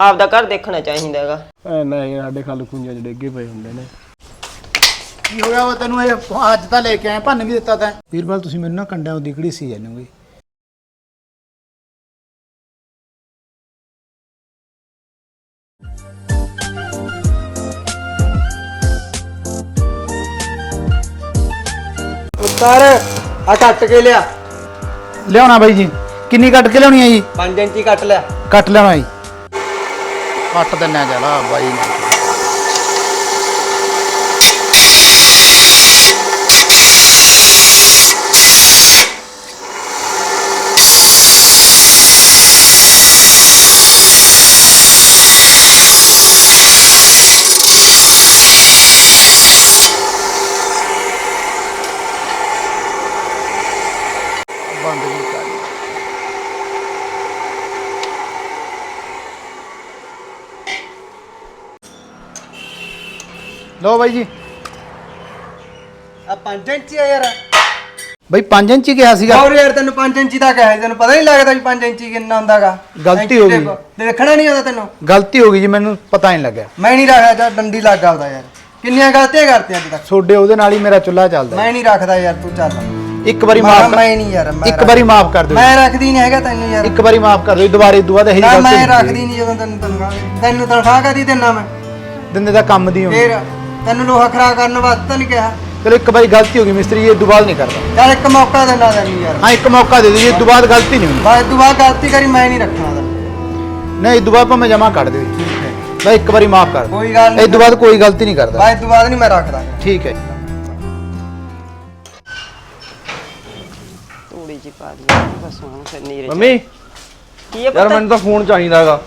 ਆਪਦਾ ਘਰ ਦੇਖਣਾ ਚਾਹੀਦਾ ਹੈਗਾ। ਐ ਨਹੀਂ ਸਾਡੇ ਖਲ ਖੁੰਝਾਂ ਚ ਡੇਗੇ ਪਏ ਹੁੰਦੇ ਨੇ। ਕੀ ਹੋ ਗਿਆ ਵਾ ਤੈਨੂੰ ਇਹ? ਅੱਜ ਤਾਂ ਲੈ ਕੇ ਆਇਆ ਭੰਨ ਵੀ ਦਿੱਤਾ ਤੈਂ। ਵੀਰਵਾਲ ਤੁਸੀਂ ਮੈਨੂੰ ਨਾ ਕੰਡਿਆਂ ਦੀ ਘੜੀ ਸੀ ਜਾਨੋਗੇ ਉਤਾਰ ਆ ਕੱਟ ਕੇ ਲਿਆ। ਲਿਆਉਣਾ ਬਾਈ ਜੀ। ਕਿੰਨੀ ਕੱਟ ਕੇ ਲਿਆਉਣੀ ਹੈ ਜੀ? 5 ਇੰਚੀ ਕੱਟ ਲਿਆ। ਕੱਟ ਲਿਆਉਣਾ ਜੀ। ਕੱਟ ਦਿੰਨਾ ਚਲਾ ਬਾਈ ਨੇ ਬੰਦ ਨਹੀਂ ਕਰ ਲਓ ਬਾਈ ਜੀ। ਆ 5 ਇੰਚੀ ਆ ਯਾਰ। ਬਾਈ 5 ਇੰਚ ਹੀ ਕਿਹਾ ਸੀਗਾ। ਹੋਰ ਯਾਰ ਤੈਨੂੰ 5 ਇੰਚੀ ਦਾ ਕਿਹਾ ਸੀ, ਤੈਨੂੰ ਪਤਾ ਨਹੀਂ ਲੱਗਦਾ ਵੀ 5 ਇੰਚੀ ਕਿੰਨਾ ਹੁੰਦਾਗਾ ਗਲਤੀ ਹੋ ਗਈ। ਦੇਖਣਾ ਨਹੀਂ ਆਉਂਦਾ ਤੈਨੂੰ। ਗਲਤੀ ਹੋ ਗਈ ਜੀ ਮੈਨੂੰ ਪਤਾ ਨਹੀਂ ਲੱਗਿਆ। ਮੈਂ ਨਹੀਂ ਰੱਖਦਾ ਜਾਂ ਡੰਡੀ ਲੱਗਾ ਉਹਦਾ ਯਾਰ। ਕਿੰਨੀਆਂ ਗਲਤੀਆਂ ਕਰਤੀਆਂ ਅੱਜ ਤੱਕ। ਛੋਡੇ ਉਹਦੇ ਨਾਲ ਹੀ ਮੇਰਾ ਚੁੱਲ੍ਹਾ ਚੱਲਦਾ। ਮੈਂ ਨਹੀਂ ਰੱਖਦਾ ਯਾਰ ਤੂੰ ਚੱਲ। ਇੱਕ ਵਾਰੀ ਮੈਂ ਮਾਫ ਮੈਂ ਨਹੀਂ ਯਾਰ ਮੈਂ ਇੱਕ ਵਾਰੀ ਮਾਫ ਕਰ ਦਿਓ ਮੈਂ ਰੱਖਦੀ ਨਹੀਂ ਹੈਗਾ ਤੈਨੂੰ ਯਾਰ। ਇੱਕ ਵਾਰੀ ਮਾਫ ਕਰ ਦਿਓ ਦੁਬਾਰੇ ਦੁਆ ਨਾ ਗਲਤੀ ਮੈਂ ਨਹੀਂ ਰੱਖਦੀ ਨਹੀਂ ਜਦੋਂ ਤੈਨੂੰ ਤਨਖਾਹ ਤੈਨੂੰ ਤਨਖਾਹ ਕਦੀ ਦਿੰਨਾ ਮੈਂ। ਦਿੰਦੇ ਦਾ ਕੰਮ ਦੀ ਹੋਣੀ ਫੇਰ ਤੈਨੂੰ ਲੋਹਾ ਖਰਾ ਕਰਨ ਵਾਸਤੇ ਤਾਂ ਨਹੀਂ ਕਿਹਾ। ਚਲੋ ਇੱਕ ਵਾਰੀ ਗਲਤੀ ਹੋ ਗਈ ਮਿਸਤਰੀ ਇਹ ਦੁਬਾਰਾ ਨਹੀਂ ਕਰਦਾ। ਯਾਰ ਇੱਕ ਮੌਕਾ ਦੇਣਾ ਤੈਨੂੰ ਯਾਰ। ਹਾਂ ਇੱਕ ਮੌਕਾ ਦੇ ਦਿਓ ਇਹ ਦੁਬਾਰਾ ਗਲਤੀ ਨਹੀਂ ਹੋਣੀ ਬਾਅਦ ਬਾਅਦ ਗਲਤੀ ਕਰੀ ਮੈਂ ਨਹੀਂ ਰੱਖਣਾ ਉਹਦਾ ਨਹੀਂ ਦੁਬਾਰਾ ਭਾਵੇਂ ਜਮਾ ਕੱਢ ਦਿਓ। ਬਈ ਇੱਕ ਵਾਰੀ ਮਾਫ ਕਰ। ਕੋਈ ਗੱਲ ਇਹ ਨਹੀਂ ਦੁਬਾਰਾ ਕੋਈ ਗਲਤੀ ਨਹੀਂ ਕਰਦਾ। ਬਾਅਦ ਬਾਅਦ ਨਹੀਂ ਮੈਂ ਰੱਖਦਾ। ਠੀਕ ਹੈ ਤੂੜੀ ਜੀ ਪਾ ਦੀ ਬਸ ਹੁਣ ਫਿਰ ਨੀਰੇ ਮੰਮੀ ਕੀ ਯਾਰ ਪੁੱਤ? ਮੈਨੂੰ ਤਾਂ ਫੋਨ ਚਾਹੀਦਾਗਾ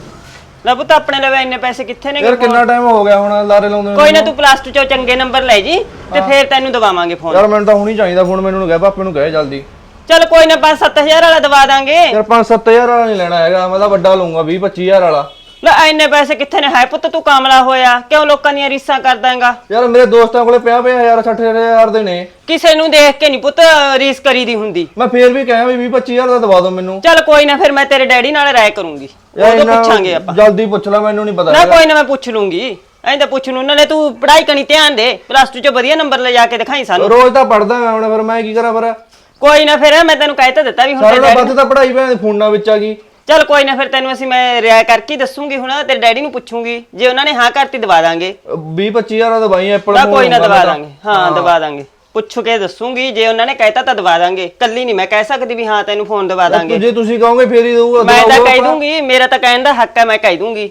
ਲੈ ਪੁੱਤ ਆਪਣੇ ਲਵੇ ਇੰਨੇ ਪੈਸੇ ਕਿੱਥੇ ਨੇ ਯਾਰ ਕਿੰਨਾ ਟਾਈਮ ਹੋ ਗਿਆ ਹੁਣ ਲਾਰੇ ਲਾਉਂਦੇ ਨੂੰ ਕੋਈ ਨਾ ਤੂੰ ਪਲੱਸ 2 ਚੋਂ ਚੰਗੇ ਨੰਬਰ ਲੈ ਜੀ ਤੇ ਫੇਰ ਤੈਨੂੰ ਦਵਾਵਾਂਗੇ ਫੋਨ ਯਾਰ ਮੈਨੂੰ ਤਾਂ ਹੁਣੀ ਚਾਹੀਦਾ ਫੋਨ ਮੈਨੂੰ ਨੂੰ ਕਹਿ ਪਾਪੇ ਨੂੰ ਕਹੇ ਜਲਦੀ। ਚੱਲ ਕੋਈ ਨਾ 5-7000 ਵਾਲਾ ਦਵਾ ਦਾਂਗੇ। ਯਾਰ 5-7000 ਵਾਲਾ ਨਹੀਂ ਲੈਣਾ ਹੈਗਾ ਮੈਂ ਤਾਂ ਵੱਡਾ ਲਊਂਗਾ 20-25000 ਵਾਲਾ। ਲੈ ਇੰਨੇ ਪੈਸੇ ਕਿੱਥੇ ਨੇ? ਹੈ ਪੁੱਤ ਤੂੰ ਕਾਮਲਾ ਹੋਇਆ। ਕਿਉਂ ਲੋਕਾਂ ਦੀਆਂ ਰੀਸਾਂ ਕਰਦਾਂਗਾ ਯਾਰ ਮੇਰੇ ਦੋਸਤਾਂ ਕੋਲੇ ਪਿਆ ਪਿਆ ਯਾਰ 60000 ਦੇ ਨੇ। ਕਿਸੇ ਨੂੰ ਦੇਖ ਕੇ ਨਹੀਂ ਪੁੱਤ ਰੀਸ ਕਰੀਦੀ ਹੁੰਦੀ। ਮੈਂ ਫੇਰ ਵੀ ਕਹਿਆ ਵੀ 20-25000 ਦਾ ਦਵਾ ਦਿਓ ਮੈਨੂੰ। ਚੱਲ ਕੋਈ ਨਾ ਫਿਰ ਮੈਂ ਤੇਰੇ ਡੈਡੀ ਨਾਲ ਰਾਏ ਕਰੂੰਗੀ। ਉਦੋਂ ਇੰਨਾ ਪੁੱਛਾਂਗੇ ਆਪਾਂ। ਜਲਦੀ ਪੁੱਛ ਲੈ ਮੈਨੂੰ ਨਹੀਂ ਪਤਾ ਨਾ। ਕੋਈ ਨਾ ਮੈਂ ਪੁੱਛ ਲੂੰਗੀ। ਐਂ ਤਾਂ ਪੁੱਛ ਲੂੰ। ਨਾਲੇ ਤੂੰ ਪੜ੍ਹਾਈ ਕਣੀ ਧਿਆਨ ਦੇ। ਪਲੱਸ 2 ਚ ਵਧੀਆ ਨੰਬਰ ਲੈ ਜਾ ਕੇ ਦਿਖਾਈ ਸਾਨੂੰ। ਰੋਜ਼ ਤਾਂ ਪੜਦਾ ਮੈਂ ਹੁਣ ਫਿਰ ਮੈਂ ਕੀ ਕਰਾਂ ਫਿਰ? ਕੋਈ ਨਾ ਫਿਰ ਮੈਂ ਤੈਨੂੰ ਕਹਿ ਤਾਂ ਦਿੱਤਾ ਵੀ ਹੁਣ ਸਾਰਾ ਵੱਧ ਤਾਂ ਪੜਾਈ ਭੈਣ ਫੋਨਾਂ ਵਿੱਚ ਆ ਗਈ। ਚੱਲ ਕੋਈ ਨਾ ਫਿਰ ਤੈਨੂੰ ਅਸੀਂ ਮੈਂ ਰਿਆ ਕਰਕੇ ਹੀ ਦੱਸੂਗੀ ਹੁਣ ਤੇਰੇ ਡੈਡੀ ਨੂੰ ਪੁੱਛੂਗੀ। ਜੇ ਉਹਨਾਂ ਨੇ ਹਾਂ ਕਰਤੀ ਦਵਾ ਦਾਂਗੇ। 20-25000 ਦਾ ਦਵਾਈ ਐਪਲ ਤਾਂ ਕੋਈ ਨਾ ਦਵਾ ਦਾਂਗੇ। ਹਾਂ ਦਵਾ ਦਾਂਗੇ। ਪੁੱਛ ਕੇ ਦੱਸੂਗੀ ਜੇ ਉਹਨਾਂ ਨੇ ਕਹਿਤਾ ਤਾਂ ਦਵਾ ਦਾਂਗੇ। ਕੱਲੀ ਨਹੀਂ ਮੈਂ ਕਹਿ ਸਕਦੀ ਵੀ ਹਾਂ ਤੈਨੂੰ ਫੋਨ ਦਵਾ ਦਾਂਗੇ। ਜੇ ਤੁਸੀਂ ਕਹੋਗੇ ਫੇਰ ਹੀ ਦਊਗਾ ਮੈਂ ਤਾਂ ਕਹਿ। ਦੂੰਗੀ ਮੇਰਾ ਤਾਂ ਕਹਿਣ ਦਾ ਹੱਕ ਹੈ ਮੈਂ ਕਹਿ ਦੂੰਗੀ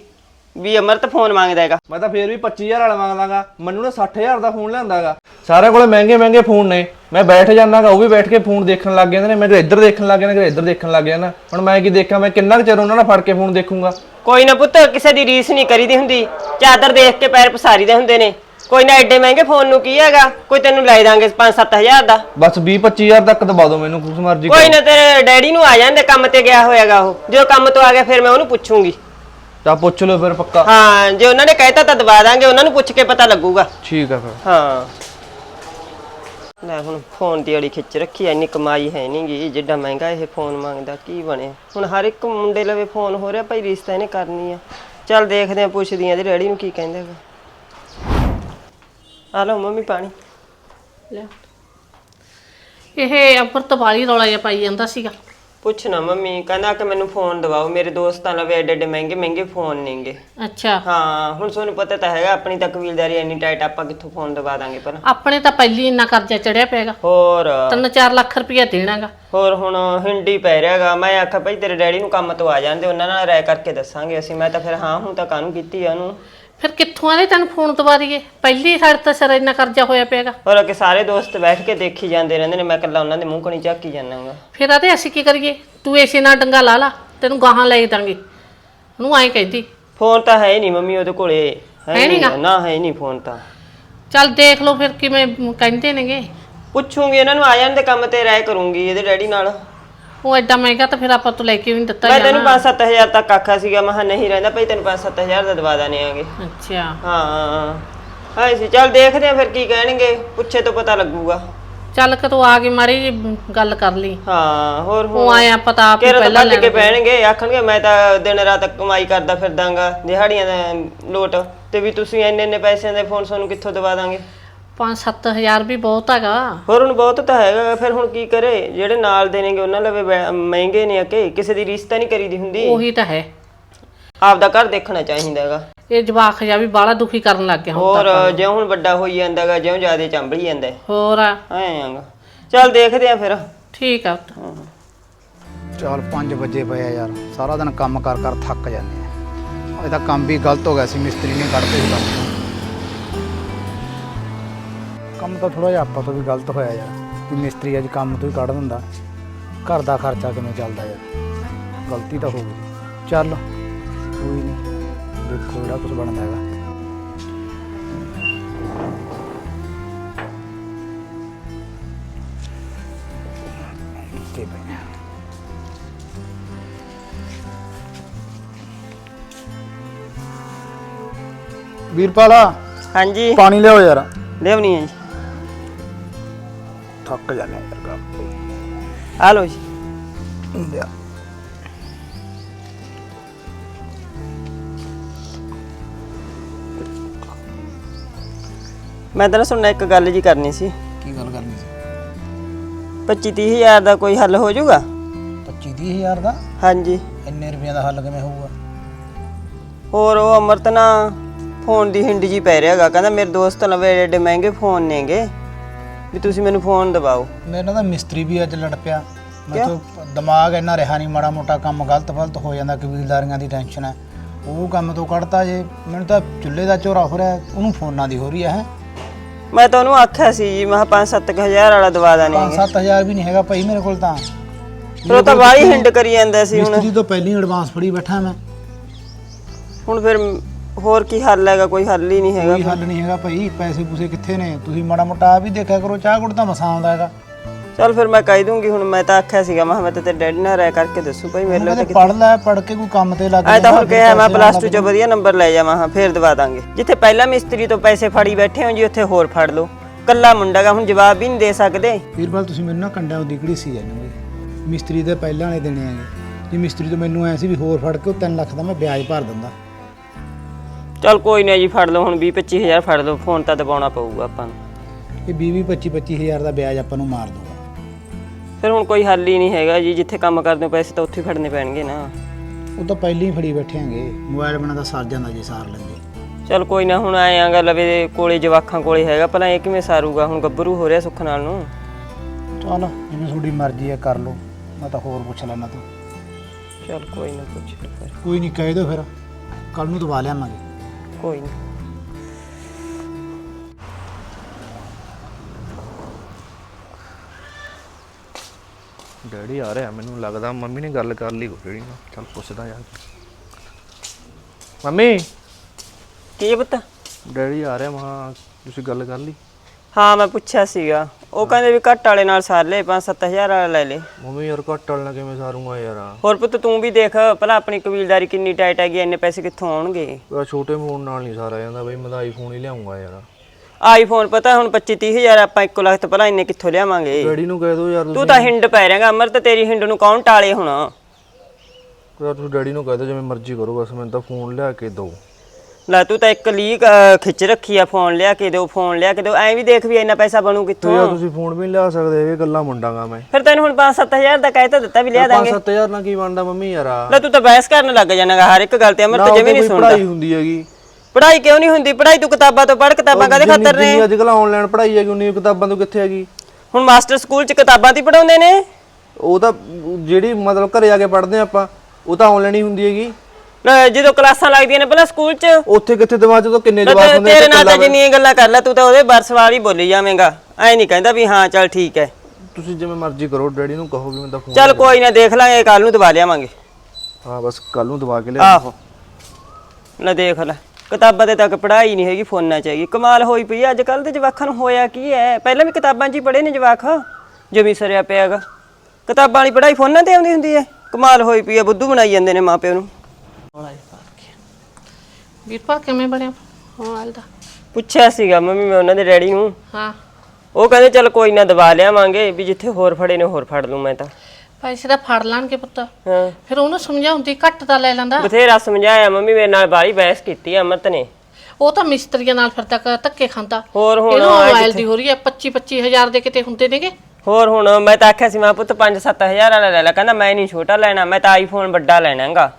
ਵੀ ਅਮਰਤ ਫੋਨ ਮੰਗਦਾ ਹੈਗਾ। ਮੈਂ ਤਾਂ ਫੇਰ ਵੀ 25000 ਵਾਲਾ ਮੰਗਦਾਗਾ। ਮੈਨੂੰ ਨਾ 60000 ਦਾ ਫੋਨ ਲਿਆਂਦਾਗਾ। ਸਾਰਿਆਂ ਕੋਲੇ ਮਹਿੰਗੇ ਮਹਿੰਗੇ ਫੋਨ ਨੇ। ਮੈਂ ਬੈਠ ਜਾਂਦਾਗਾ ਉਹ ਵੀ ਬੈਠ ਕੇ ਫੋਨ ਦੇਖਣ ਲੱਗ ਜਾਂਦੇ ਨੇ ਮੈਂ ਕਿਹਾ ਇੱਧਰ ਦੇਖਣ ਲੱਗ ਜਾਂਦੇ ਨੇ ਇੱਧਰ ਦੇਖਣ ਲੱਗ ਜਾਂਦਾ। ਹੁਣ ਮੈਂ ਕੀ ਦੇਖਾਂ ਮੈਂ ਕਿੰਨਾ ਕੁ ਚਿਰ ਉਹਨਾਂ ਨਾਲ ਫੜ ਕੇ ਫੋਨ ਦੇਖੂੰਗਾ? ਕੋਈ ਨਾ ਪੁੱਤ ਕਿਸੇ ਦੀ ਰੀਸ ਨਹੀਂ ਕਰੀਦੀ ਹੁੰਦੀ। ਚਾਦਰ ਦੇਖ ਕੇ ਪੈਰ ਪਸਾਰੀਦੇ ਹੁੰਦੇ ਨੇ। ਕੋਈ ਨਾ ਐਡੇ ਮਹਿੰਗੇ ਫੋਨ ਨੂੰ ਕੀ ਹੈਗਾ? ਕੋਈ ਤੈਨੂੰ ਲੈ ਦਾਂਗੇ 5-7000 ਦਾ। ਬਸ 20 25000 ਤੱਕ ਦਬਾ ਦਿਓ ਮੈਨੂੰ ਕੁਛ ਮਰਜ਼ੀ ਕੋਈ ਨਾ ਤੇਰੇ ਡੈਡੀ ਨੂੰ ਆ ਜਾਂਦੇ ਕੰਮ ਤੇ ਗਿਆ ਹੋਇਆਗਾ ਉਹ। ਜਦੋਂ ਕੰਮ ਤੋਂ ਆ ਗਿਆ ਫਿਰ ਮੈਂ ਉਹਨੂੰ ਪੁੱਛੂੰਗੀ। ਤਾਂ ਪੁੱਛ ਲਓ ਫਿਰ ਪੱਕਾ। ਹਾਂ ਜੇ ਉਹਨਾਂ ਨੇ ਕਹਿਤਾ ਤਾਂ ਦਵਾ ਦਾਂਗੇ ਉਹਨਾਂ ਨੂੰ ਪੁੱਛ ਕੇ ਪਤਾ ਲੱਗੂਗਾ। ਠੀਕ ਆ ਫਿਰ। ਹਾਂ। ਲੈ ਹੁਣ ਫੋਨ ਦੀ ਅੜੀ ਖਿੱਚ ਰੱਖੀ ਐ ਇੰਨੀ ਕਮਾਈ ਹੈ ਨਹੀਂਗੀ ਜਿੱਡਾ ਮਹਿੰਗਾ ਇਹ ਫੋਨ ਮੰਗਦਾ, ਕੀ ਬਣਿਆ? ਹੁਣ ਹਰ ਇੱਕ ਮੁੰਡੇ ਲਵੇ ਫੋਨ ਹੋ ਰਿਹਾ, ਭਾਈ ਰਿਸ਼ਤਾ ਇਹਨੇ ਕਰਨੀ ਆ। ਚੱਲ ਦੇਖਦੇ ਆ, ਪੁੱਛਦੀ ਆ ਇਹਦੇ ਡੈਡੀ ਨੂੰ ਕੀ ਕਹਿੰਦੇ ਹੈਗਾ ਆ ਲਓ ਮੰਮੀ ਪਾਣੀ। ਇਹ ਅੰਮ੍ਰਿਤ ਵਾਲੀ ਰੌਲਾ ਜਿਹਾ ਪਾਈ ਜਾਂਦਾ ਸੀਗਾ। ਨਾ ਮੰਮੀ ਕਹਿੰਦਾ ਕਿ ਮੈਨੂੰ ਫੋਨ ਦਵਾਓ। ਮੇਰੇ ਦੋਸਤਾਂ ਲਵੇ ਐਡੇ ਐਡੇ ਮਹਿੰਗੇ ਮਹਿੰਗੇ ਫੋਨ ਨੇਗੇ। ਅੱਛਾ। ਹਾਂ ਹੁਣ ਤੁਹਾਨੂੰ ਪਤਾ ਤਾਂ ਹੈਗਾ ਆਪਣੀ ਤਾਂ ਕਬੀਲਦਾਰੀ ਇੰਨੀ ਟਾਈਟ ਆਪਾਂ ਕਿੱਥੋਂ ਫੋਨ ਦਵਾ ਦਾਂਗੇ ਪਰ ਆਪਣੇ ਤਾਂ ਪਹਿਲੀ ਇੰਨਾ ਕਰਜ਼ਾ ਚੜਿਆ ਪਿਆਗਾ। ਹੋਰ। 3-4 ਲੱਖ ਰੁਪਇਆ ਦੇਣਾਗਾ। ਹੋਰ ਹੁਣ ਹਿੰਡੀ ਪੈ ਰਿਹਾਗਾ। ਮੈਂ ਆਖਿਆ ਭਾਈ ਤੇਰੇ ਡੈਡੀ ਨੂੰ ਕੰਮ ਤੋਂ ਆ ਜਾਂਦੇ ਉਹਨਾਂ ਨਾਲ ਰਾਇ ਕਰਕੇ ਦੱਸਾਂਗੇ ਅਸੀਂ। ਮੈਂ ਤਾਂ ਫਿਰ ਹਾਂ ਹੁਣ ਤਾਂ ਕਾਹਨੂੰ ਕੀਤੀ ਆ ਉਹਨੂੰ? ਫਿਰ ਕਿੱਥੋਂ ਆਲੇ ਤੈਨੂੰ ਫੋਨ ਦਵਾ ਦਈਏ ਪਹਿਲੀ ਸਾਡੇ ਤਾਂ ਸਿਰ ਇੰਨਾ ਕਰਜ਼ਾ ਹੋਇਆ ਪਿਆਗਾ। ਹੋਰ ਕਿ ਸਾਰੇ ਦੋਸਤ ਬੈਠ ਕੇ ਦੇਖੀ ਜਾਂਦੇ ਰਹਿੰਦੇ ਨੇ ਮੈਂ ਇਕੱਲਾ ਉਹਨਾਂ ਦੇ ਮੂੰਹ ਕਣੀ ਝਾਕੀ ਜਾਂਦਾਗਾ। ਫਿਰ ਆਦੇ ਅਸੀਂ ਕੀ ਕਰੀਏ? ਤੂੰ ਏਸੇ ਨਾਲ ਡੰਗਾ ਲਾ ਲਾ ਤੈਨੂੰ ਗਾਹਾਂ ਲੈ ਦਾਂਗੇ ਉਹਨੂੰ ਐਂ ਕਹਿੰਦੀ। ਫੋਨ ਤਾਂ ਹੈ ਹੀ ਨਹੀਂ ਮੰਮੀ ਉਹਦੇ ਕੋਲੇ। ਹੈ ਨੀ? ਗਾ, ਨਾ ਹੈ ਨਹੀਂ ਫੋਨ ਤਾਂ। ਚੱਲ ਦੇਖ ਲਓ ਫਿਰ ਕਿਵੇਂ ਕਹਿੰਦੇ ਨੇਗੇ। ਪੁੱਛੂਗੀ ਇਹਨਾਂ ਨੂੰ ਆ ਜਾਂਦੇ ਕੰਮ ਤੇ ਰਾਇ ਕਰੂੰਗੀ ਇਹਦੇ ਡੈਡੀ ਨਾਲ। ਉਹ ਐਡਾ ਮਹਿੰਗਾ ਤਾਂ ਫਿਰ ਆਪਾਂ ਤੋਂ ਲੈ ਕੇ ਵੀ ਨਹੀਂ ਦਿੱਤਾ ਮੈਂ ਤੈਨੂੰ ਜਾਣਾ 5-7000 ਤੱਕ ਆਖਿਆ ਸੀਗਾ ਮੈਂ ਕਿਹਾ ਨਹੀਂ ਰਹਿੰਦਾ ਭਾਈ ਤੈਨੂੰ 5-7000 ਦਾ ਦਵਾ ਦਾਨੇ ਆਂਗੇ ਅੱਛਾ। ਹਾਂ। ਹਾਂ ਸੀ ਚੱਲ ਦੇਖਦੇ ਆ ਫਿਰ ਕੀ ਕਹਿਣਗੇ ਪੁੱਛੇ ਤੋਂ ਪਤਾ ਲੱਗੂਗਾ। ਚੱਲ ਕਿ ਤੂੰ ਆ ਕੇ ਜੀ ਗੱਲ ਕਰ ਲਈ। ਹਾਂ ਹੋਰ ਉਹ ਆਇਆ ਪਤਾ ਆਪ ਹੀ ਕਿਹੜਾ ਪਹਿਲਾਂ ਭੱਜ ਕੇ ਪੈਣਗੇ ਆਖਣਗੇ ਮੈਂ ਤਾਂ ਦਿਨ ਰਾਤ ਕਮਾਈ ਕਰਦਾ ਫਿਰਦਾਗਾ ਦਿਹਾੜੀਆਂ ਦਾ ਲੋਟ ਤੇ ਵੀ ਤੁਸੀਂ ਇੰਨੇ ਇੰਨੇ ਪੈਸਿਆਂ ਦੇ ਫੋਨ ਸਾਨੂੰ ਕਿੱਥੋਂ ਦਵਾ ਦਾਂਗੇ? 5-7000 ਵੀ ਬਹੁਤ ਹੈਗਾ। ਹੋਰ ਹੁਣ ਬਹੁਤ ਤਾਂ ਹੈਗਾ ਫਿਰ ਹੁਣ ਕੀ ਕਰੇ? ਜਿਹੜੇ ਨਾਲ ਦੇਣਗੇ ਉਹਨਾਂ ਲਵੇ ਬੈ- ਮਹਿੰਗੇ ਨੇ ਅਕੇ ਕਿਸੇ ਦੀ ਰਿਸ਼ਤਾ ਨਹੀਂ ਕਰੀਦੀ ਹੁੰਦੀ। ਉਹੀ ਤਾਂ ਹੈ। ਆਪਦਾ ਘਰ ਦੇਖਣਾ ਚਾਹੀਦਾ ਹੈਗਾ। ਇਹ ਜਵਾਕ ਜਿਹਾ ਵੀ ਬਾਹਲਾ ਦੁਖੀ ਕਰਨ ਲੱਗ ਗਿਆ ਹੁਣ ਹੋਰ ਜਿਉਂ ਹੁਣ ਵੱਡਾ ਹੋਈ ਜਾਂਦਾਗਾ ਜਿਉਂ ਜ਼ਿਆਦਾ ਚੰਬੜੀ ਜਾਂਦਾ ਹੋਰ। ਆ ਐ ਆਂਗਾ ਚੱਲ ਦੇਖਦੇ ਆ ਫਿਰ। ਠੀਕ ਆ ਪੁੱਤ। ਚਲ 5 ਵਜੇ ਪਏ ਆ ਯਾਰ ਸਾਰਾ ਦਿਨ ਕੰਮ ਕਰ ਕਰ ਥੱਕ ਜਾਂਦੇ ਆ। ਇਹ ਤਾਂ ਕੰਮ ਵੀ ਗਲਤ ਹੋ ਗਿਆ ਸੀ ਮਿਸਤਰੀ ਨੇ ਕੱਢਦੇ ਸੀ ਕੰਮ ਕੰਮ ਤਾਂ ਥੋੜਾ ਜਿਹਾ ਆਪਾਂ ਤੋਂ ਵੀ ਗਲਤ ਹੋਇਆ ਯਾਰ ਕਿ ਮਿਸਤਰੀ ਅੱਜ ਕੰਮ ਤੋਂ ਹੀ ਕੱਢ ਦਿੰਦਾ। ਘਰ ਦਾ ਖਰਚਾ ਕਿਵੇਂ ਚੱਲਦਾ ਯਾਰ? ਗਲਤੀ ਤਾਂ ਹੋ ਗਈ। ਚੱਲ ਕੋਈ ਨਹੀਂ ਦੇਖੋ ਜਿਹੜਾ ਕੁਝ ਬਣਦਾ ਹੈਗਾ। ਵੀਰਪਾਲਾ ਹਾਂਜੀ। ਪਾਣੀ ਲਿਆਓ ਯਾਰ। ਲਿਆਉਣੀ ਹੈ ਜੀ। ਥੱਕ ਆ ਯਾਰ। ਕੰਮ ਆ ਲਓ ਜੀ। ਲਿਆ ਮੈਂ ਤਾਂ ਸੁਣਨਾ ਇੱਕ ਗੱਲ ਜੀ ਕਰਨੀ ਸੀ। ਕੀ ਗੱਲ ਕਰਨੀ ਸੀ? 25 30 ਹਜ਼ਾਰ ਦਾ ਕੋਈ ਹੱਲ ਹੋ ਜਾਊਗਾ? 25 ਹਜ਼ਾਰ ਦਾ? ਹਾਂਜੀ। ਇੰਨੇ ਰੁਪਈਆਂ ਦਾ ਹੱਲ ਕਿਵੇਂ ਹੋਊਗਾ? ਹੋਰ ਉਹ ਅਮਰਤ ਨਾ ਫੋਨ ਦੀ ਹਿੰਡ ਜੀ ਪੈ ਰਿਹਾਗਾ ਕਹਿੰਦਾ ਮੇਰੇ ਦੋਸਤ ਲਵੇ ਏਡੇ ਮਹਿੰਗੇ ਫੋਨ ਨੇਗੇ। ਵੀ ਤੁਸੀਂ ਮੈਨੂੰ ਫੋਨ ਦਵਾਓ ਮੇਰੇ ਨਾਲ ਤਾਂ ਮਿਸਤਰੀ ਵੀ ਅੱਜ ਲੜ ਪਿਆ। ਮੈਂ ਤਾਂ ਦਿਮਾਗ ਇੰਨਾ ਰਿਹਾ ਨਹੀਂ ਮਾੜਾ ਮੋਟਾ ਕੰਮ ਗਲਤ ਫਲਤ ਹੋ ਜਾਂਦਾ ਕਬੀਲਦਾਰੀਆਂ ਦੀ ਟੈਨਸ਼ਨ ਹੈ। ਉਹ ਕੰਮ ਤੋਂ ਕੱਢਤਾ ਜੇ ਮੈਨੂੰ ਤਾਂ ਚੁੱਲ੍ਹੇ ਦਾ ਝੋਰਾ ਹੋ ਰਿਹਾ ਉਹਨੂੰ ਫੋਨਾਂ ਦੀ ਹੋ ਰਹੀ ਹੈ ਮੈਂ ਤਾਂ ਉਹਨੂੰ ਆਖਿਆ ਸੀ ਜੀ ਮੈਂ 5-7 ਹਜ਼ਾਰ ਵਾਲਾ ਦਵਾ ਦਾਨੇ 5-7000 ਵੀ ਨਹੀਂ ਹੈਗਾ ਭਾਈ ਮੇਰੇ ਕੋਲ ਤਾਂ। ਉਹ ਤਾਂ ਬਾਹਲੀ ਹਿੰਡ ਕਰੀ ਜਾਂਦਾ ਸੀ ਹੁਣ। ਮਿਸਤਰੀ ਤੋਂ ਪਹਿਲਾਂ ਹੀ ਐਡਵਾਂਸ ਫੜੀ ਬੈਠਾ ਮੈਂ। ਹੁਣ ਫਿਰ ਹੋਰ ਕੀ ਹੱਲ ਹੈਗਾ ਕੋਈ ਹੱਲ ਹੀ ਨਹੀਂ ਹੈਗਾ ਕੋਈ ਹੱਲ ਨਹੀਂ ਹੈਗਾ ਭਾਈ ਪੈਸੇ ਪੂਸੇ ਕਿੱਥੇ ਨੇ? ਤੁਸੀਂ ਮਾੜਾ ਮੋਟਾ ਆ ਵੀ ਦੇਖਿਆ ਕਰੋ ਚਾਹ ਗੁੜ ਤਾਂ ਮਸਾਂ ਆਉਂਦਾ ਹੈਗਾ। ਚੱਲ ਫਿਰ ਮੈਂ ਕਹਿ ਦੂੰਗੀ ਹੁਣ ਮੈਂ ਤਾਂ ਆਖਿਆ ਸੀਗਾ ਮੈਂ ਕਿਹਾ ਮੈਂ ਤਾਂ ਡੈਡੀ ਨਾਲ ਰਾਇ ਕਰਕੇ ਦੱਸੂ ਭਾਈ ਮੇਰੇ ਲਈ ਪੜ ਲੈ ਪੜ ਕੇ ਕੋਈ ਕੰਮ ਤੇ ਲੱਗ ਐ ਤਾਂ ਹੁਣ ਕਿਹਾ ਮੈਂ ਪਲੱਸ 2 ਚ ਵਧੀਆ ਨੰਬਰ ਲੈ ਜਾਵਾਂ ਹਾਂ ਫੇਰ ਦਵਾ ਦਾਂਗੇ। ਜਿੱਥੇ ਪਹਿਲਾਂ ਮਿਸਤਰੀ ਤੋਂ ਪੈਸੇ ਫੜੀ ਬੈਠੇ ਹੋ ਜੀ ਉੱਥੇ ਹੋਰ ਫੜ ਲਓ। ਕੱਲਾ ਮੁੰਡਾ ਗਾ ਹੁਣ ਜਵਾਬ ਵੀ ਨਹੀਂ ਦੇ ਸਕਦੇ। ਵੀਰਪਾਲ ਤੁਸੀਂ ਮੈਨੂੰ ਨਾ ਕੰਡਿਆਂ ਦੀ ਘੜੀ ਸੀ ਜਾਂਦੇ ਮਿਸਤਰੀ ਦੇ ਪਹਿਲਾਂ ਵਾਲੇ ਦੇਣੇ ਆਗੇ ਜੇ ਮਿਸਤਰੀ ਤੋਂ ਮੈਨੂੰ ਐ ਸੀ ਵੀ ਹੋਰ ਫੜ ਕੇ ਉਹ 3 ਲੱਖ ਦਾ ਮੈਂ ਵਿਆਜ ਭਰ ਦਿੰਦਾ। ਚੱਲ ਕੋਈ ਨਹੀਂ ਜੀ ਫੜ ਲਓ ਹੁਣ 20 25000 ਫੜ ਲਓ ਫੋਨ ਤਾਂ ਦਬਾਉਣਾ ਪਊਗਾ ਆਪਾਂ ਨੂੰ। ਇਹ 20 25 25000 ਦਾ ਵਿਆਜ ਆਪਾਂ ਨੂੰ ਮਾਰ ਦੂਗਾ ਫਿਰ ਹੁਣ ਕੋਈ ਹੱਲ ਹੀ ਨਹੀਂ ਹੈਗਾ ਜੀ ਜਿੱਥੇ ਕੰਮ ਕਰਦੇ ਹੋ ਪੈਸੇ ਤਾਂ ਉੱਥੇ ਹੀ ਫੜਨੇ ਪੈਣਗੇ ਨਾ। ਉਹ ਤਾਂ ਪਹਿਲਾਂ ਹੀ ਫੜੀ ਬੈਠੇਾਂਗੇ ਮੋਬਾਈਲ ਬਣਾ ਦਾ ਸਰ ਜਾਂਦਾ ਜੇ ਸਾਰ ਲੈਂਦੇ। ਚੱਲ ਕੋਈ ਨਾ ਹੁਣ ਆਏ ਆਂਗਾ ਲਵੇ ਦੇ ਕੋਲੇ ਜਵਾਖਾਂ ਕੋਲੇ ਹੈਗਾ ਭਲਾ ਇਹ ਕਿਵੇਂ ਸਾਰੂਗਾ ਹੁਣ ਗੱਭਰੂ ਹੋ ਰਿਹਾ ਸੁੱਖ ਨਾਲ ਨੂੰ। ਚਲ ਜਿਵੇਂ ਤੁਹਾਡੀ ਮਰਜ਼ੀ ਹੈ ਕਰ ਲਓ ਮੈਂ ਤਾਂ ਹੋਰ ਪੁੱਛ ਲੈਣਾ ਤੂੰ। ਚੱਲ ਕੋਈ ਨਾ ਪੁੱਛ ਲਓ ਫਿਰ। ਕੋਈ ਨਹੀਂ ਕਹਿ ਦਿਓ ਫਿਰ ਕੱਲ ਨੂੰ ਦਵਾ ਲਿਆਵਾਂਗੇ। ਕੋਈ ਨਹੀਂ ਡੈਡੀ ਆ ਰਿਹਾ ਮੈਨੂੰ ਲੱਗਦਾ ਮੰਮੀ ਨੇ ਗੱਲ ਕਰ ਲਈ ਡੈਡੀ ਨਾਲ ਚੱਲ ਪੁੱਛਦਾ ਯਾਰ। ਮੰਮੀ! ਕੀ ਪੁੱਤ? ਡੈਡੀ ਆ ਰਿਹਾ ਮਹਾ ਤੁਸੀਂ ਗੱਲ ਕਰ ਲਈ। ਹਾਂ ਮੈਂ ਪੁੱਛਿਆ ਸੀਗਾ। ਉਹ ਕਹਿੰਦੇ ਵੀ ਘੱਟ ਵਾਲੇ ਨਾਲ ਸਾਰ ਲੈ 5-7000 ਵਾਲਾ ਲੈ ਲੈ। ਮੰਮੀ ਯਾਰ ਘੱਟ ਵਾਲਾ ਕਿਵੇਂ ਸਾਰੂੰਗਾ ਯਾਰ? ਹੋਰ ਪੁੱਤ ਤੂੰ ਵੀ ਦੇਖ ਭਲਾ ਆਪਣੀ ਕਬੀਲਦਾਰੀ ਕਿੰਨੀ ਟਾਈਟ ਹੈਗੀ ਇੰਨੇ ਪੈਸੇ ਕਿੱਥੋਂ ਆਉਣਗੇ? ਆ ਛੋਟੇ ਫੋਨ ਨਾਲ ਨਹੀਂ ਸਾਰਾ ਜਾਂਦਾ ਬਈ ਮੈਂ ਤਾਂ ਆਈਫੋਨ ਹੀ ਲਿਆਉਂਗਾ ਯਾਰ। ਆਈਫੋਨ ਪਤਾ ਹੁਣ 25-30000 ਆਪਾਂ 1 ਲੱਖ ਤੋਂ ਭਲਾ ਇੰਨੇ ਕਿੱਥੋਂ ਲਿਆਵਾਂਗੇ? ਡੈਡੀ ਨੂੰ ਕਹਿ ਦਿਓ ਯਾਰ ਤੂੰ ਤਾਂ ਹਿੰਡ ਪੈ ਰਿਹਾਗਾ ਅਮਰ ਤਾਂ ਤੇਰੀ ਹਿੰਡ ਨੂੰ ਕੌਣ ਟਾਲੇ ਹੁਣ? ਯਾਰ ਤੁਸੀਂ ਡੈਡੀ ਨੂੰ ਕਹਿ ਦਿਓ ਜਿਵੇਂ ਮਰਜ਼ੀ ਕਰੋ ਬਸ ਮੈਨੂੰ ਤਾਂ ਫੋਨ ਲਿਆ ਕੇ ਦਿਓ ਲੈ ਤੂੰ ਤਾਂ ਇੱਕ ਲੀਕ ਖਿੱਚ ਰੱਖੀ ਆ ਫੋਨ ਲਿਆ ਕੇ ਦਿਓ ਫੋਨ ਲਿਆ ਕੇ ਦਿਓ। ਐਂ ਵੀ ਦੇਖ ਵੀ ਇੰਨਾ ਪੈਸਾ ਬਣੂ ਤੇ ਕਿੱਥੋਂ ਯਾਰ ਤੁਸੀਂ ਫੋਨ ਵੀ ਨਹੀਂ ਲਿਆ ਸਕਦੇ ਇਹ ਗੱਲਾਂ ਮੁੰਡਾਗਾ ਮੈਂ। ਫਿਰ ਤੈਨੂੰ ਹੁਣ 5-7000 ਦਾ ਕਹਿ ਤਾਂ ਦਿੱਤਾ ਵੀ ਲਿਆ ਦਾਂਗੇ। 5-7000 ਨਾਲ ਕੀ ਬਣਦਾ ਮੰਮੀ ਯਾਰ ਲੈ ਤੂੰ ਤਾਂ ਬਹਿਸ ਕਰਨ ਲੱਗ ਜਾਣਾਗਾ ਹਰ ਇੱਕ ਗੱਲ ਤੇ ਅਮਰ ਤਾਂ ਜਿਵੇਂ ਨਹੀਂ ਸੁਣਦਾ। ਪੜ੍ਹਾਈ ਹੁੰਦੀ ਹੈਗੀ। ਪੜ੍ਹਾਈ ਕਿਉਂ ਨਹੀਂ ਹੁੰਦੀ? ਪੜ੍ਹਾਈ ਤੂੰ ਕਿਤਾਬਾਂ ਤੋਂ ਪੜ੍ਹ ਕਿਤਾਬਾਂ ਕਾਦੇ ਜਿੰਨੀ- ਖਾਤਰ ਨੇ? ਅੱਜ ਕੱਲ ਆਨਲਾਈਨ ਪੜ੍ਹਾਈ ਹੈਗੀ ਉਨੀ ਕਿਤਾਬਾਂ ਤੋਂ ਕਿੱਥੇ ਹੈਗੀ? ਹੁਣ ਮਾਸਟਰ ਸਕੂਲ ਚ ਕਿਤਾਬਾਂ ਦੀ ਪੜਾਉਂਦੇ ਨੇ? ਉਹ ਤਾਂ ਜਿਹੜੀ ਮਤਲਬ ਘਰੇ ਆ ਕੇ ਪੜ੍ਹਦੇ ਆ ਆਪਾਂ ਉਹ ਤਾਂ ਆਨਲਾਈਨ ਹੀ ਹੁੰਦੀ ਹੈਗੀ। ਲੈ, ਜਦੋਂ ਕਲਾਸਾਂ ਲੱਗਦੀਆਂ ਨੇ ਪਹਿਲਾਂ ਸਕੂਲ ਚ। ਉੱਥੇ ਕਿੱਥੇ ਦਿਮਾਗ ਤਾਂ ਕਿੰਨੇ ਲੈ ਜਵਾਬ ਤੇ- ਹੁੰਦੇ ਤੇਰੇ ਨਾਲ ਤਾਂ ਜਿੰਨੀਆਂ ਗੱਲਾਂ ਕਰ ਲੈ ਤੂੰ ਤਾਂ ਉਹਦੇ ਬਰਸਵਾਲ ਹੀ ਬੋਲੀ ਜਾਵੇਂਗਾ। ਐ ਨਹੀਂ ਕਹਿੰਦਾ ਵੀ ਹਾਂ ਚੱਲ ਠੀਕ ਹੈ। ਤੁਸੀਂ ਜਿਵੇਂ ਮਰਜ਼ੀ ਕਰੋ ਡੈਡੀ ਨੂੰ ਕਹੋ ਵੀ ਮੈਂ ਤਾਂ ਫੋਨ ਚੱਲ ਕੋਈ ਨਾ ਦੇਖ ਲਾਂਗੇ ਕੱਲ ਨੂੰ ਦਵਾ ਲਿਆਵਾਂਗੇ। ਹਾਂ ਬਸ ਕੱਲ ਨੂੰ ਦਵਾ ਕੇ ਲਿਆ ਆਹੋ। ਲੈ ਦੇਖ ਲੈ ਕਿਤਾਬਾਂ ਤੇ ਤੱਕ ਪੜ੍ਹਾਈ ਨਹੀਂ ਹੈਗੀ ਫੋਨਾਂ ਚ ਹੈਗੀ। ਕਮਾਲ ਹੋਈ ਪਈ ਅੱਜ ਕੱਲ ਦੇ ਜਵਾਕਾਂ ਨੂੰ ਹੋਇਆ ਕੀ ਹੈ? ਪਹਿਲਾਂ ਵੀ ਕਿਤਾਬਾਂ 'ਚ ਹੀ ਪੜ੍ਹੇ ਨੇ ਜਵਾਕ। ਜਮੀ ਸਰਿਆ ਪਿਆਗਾ ਕਿਤਾਬਾਂ ਵਾਲੀ ਪੜ੍ਹਾਈ ਫੋਨਾਂ ਤੇ ਆਉਂਦੀ ਹੁੰਦੀ ਹੈ। ਕਮਾਲ ਹੋਈ ਪਈ ਆ ਬੁੱਧੂ ਬਣਾਈ ਜਾਂਦੇ ਨੇ ਮਾਪਿਆਂ ਨੂੰ। ਕਿਵੇਂ ਬਣਿਆ ਦਾ ਪੁੱਛਿਆ ਸੀਗਾ ਮੰਮੀ ਮੈਂ ਉਹਨਾਂ ਦੇ ਡੈਡੀ ਨੂੰ। ਹਾਂ। ਉਹ ਕਹਿੰਦੇ ਚੱਲ ਕੋਈ ਨਾ ਦਵਾ ਲਿਆਵਾਂਗੇ ਵੀ ਜਿੱਥੇ ਹੋਰ ਫੜੇ ਨੇ ਹੋਰ ਫੜ ਲੂੰ ਮੈਂ ਤਾਂ। ਪੈਸੇ ਤਾਂ ਫੜ ਲੈਣਗੇ ਪੁੱਤ। ਹਾਂ। ਫਿਰ ਉਹਨੂੰ ਸਮਝਾਉਂਦੀ ਘੱਟ ਤਾਂ ਲੈ ਲੈਂਦਾ। ਬਥੇਰਾ ਸਮਝਾਇਆ ਮੰਮੀ ਮੇਰੇ ਨਾਲ ਬਾਹਲੀ ਬਹਿਸ ਕੀਤੀ ਅਮਰਤ ਨੇ। ਉਹ ਤਾਂ ਮਿਸਤਰੀਆਂ ਨਾਲ ਫਿਰ ਤੱਕ ਧੱਕੇ ਖਾਂਦਾ। ਹੋਰ ਹੁਣ ਇਹਨੂੰ ਆਹ ਮੋਬਾਈਲ ਦੀ ਹੋ ਰਹੀ ਹੈ 25 25000 ਦੇ ਕਿਤੇ ਹੁੰਦੇ ਨੇਗੇ। ਹੋਰ ਹੁਣ ਮੈਂ ਤਾਂ ਆਖਿਆ ਸੀ ਮੈਂ ਪੁੱਤ 5-7000 ਵਾਲਾ ਲੈ ਲੈ। ਕਹਿੰਦਾ ਮੈਂ ਨਹੀਂ ਛੋਟਾ ਲੈਣਾ ਮੈਂ ਤਾਂ ਆਈਫੋਨ ਵੱਡਾ ਲੈਣਾਗਾ।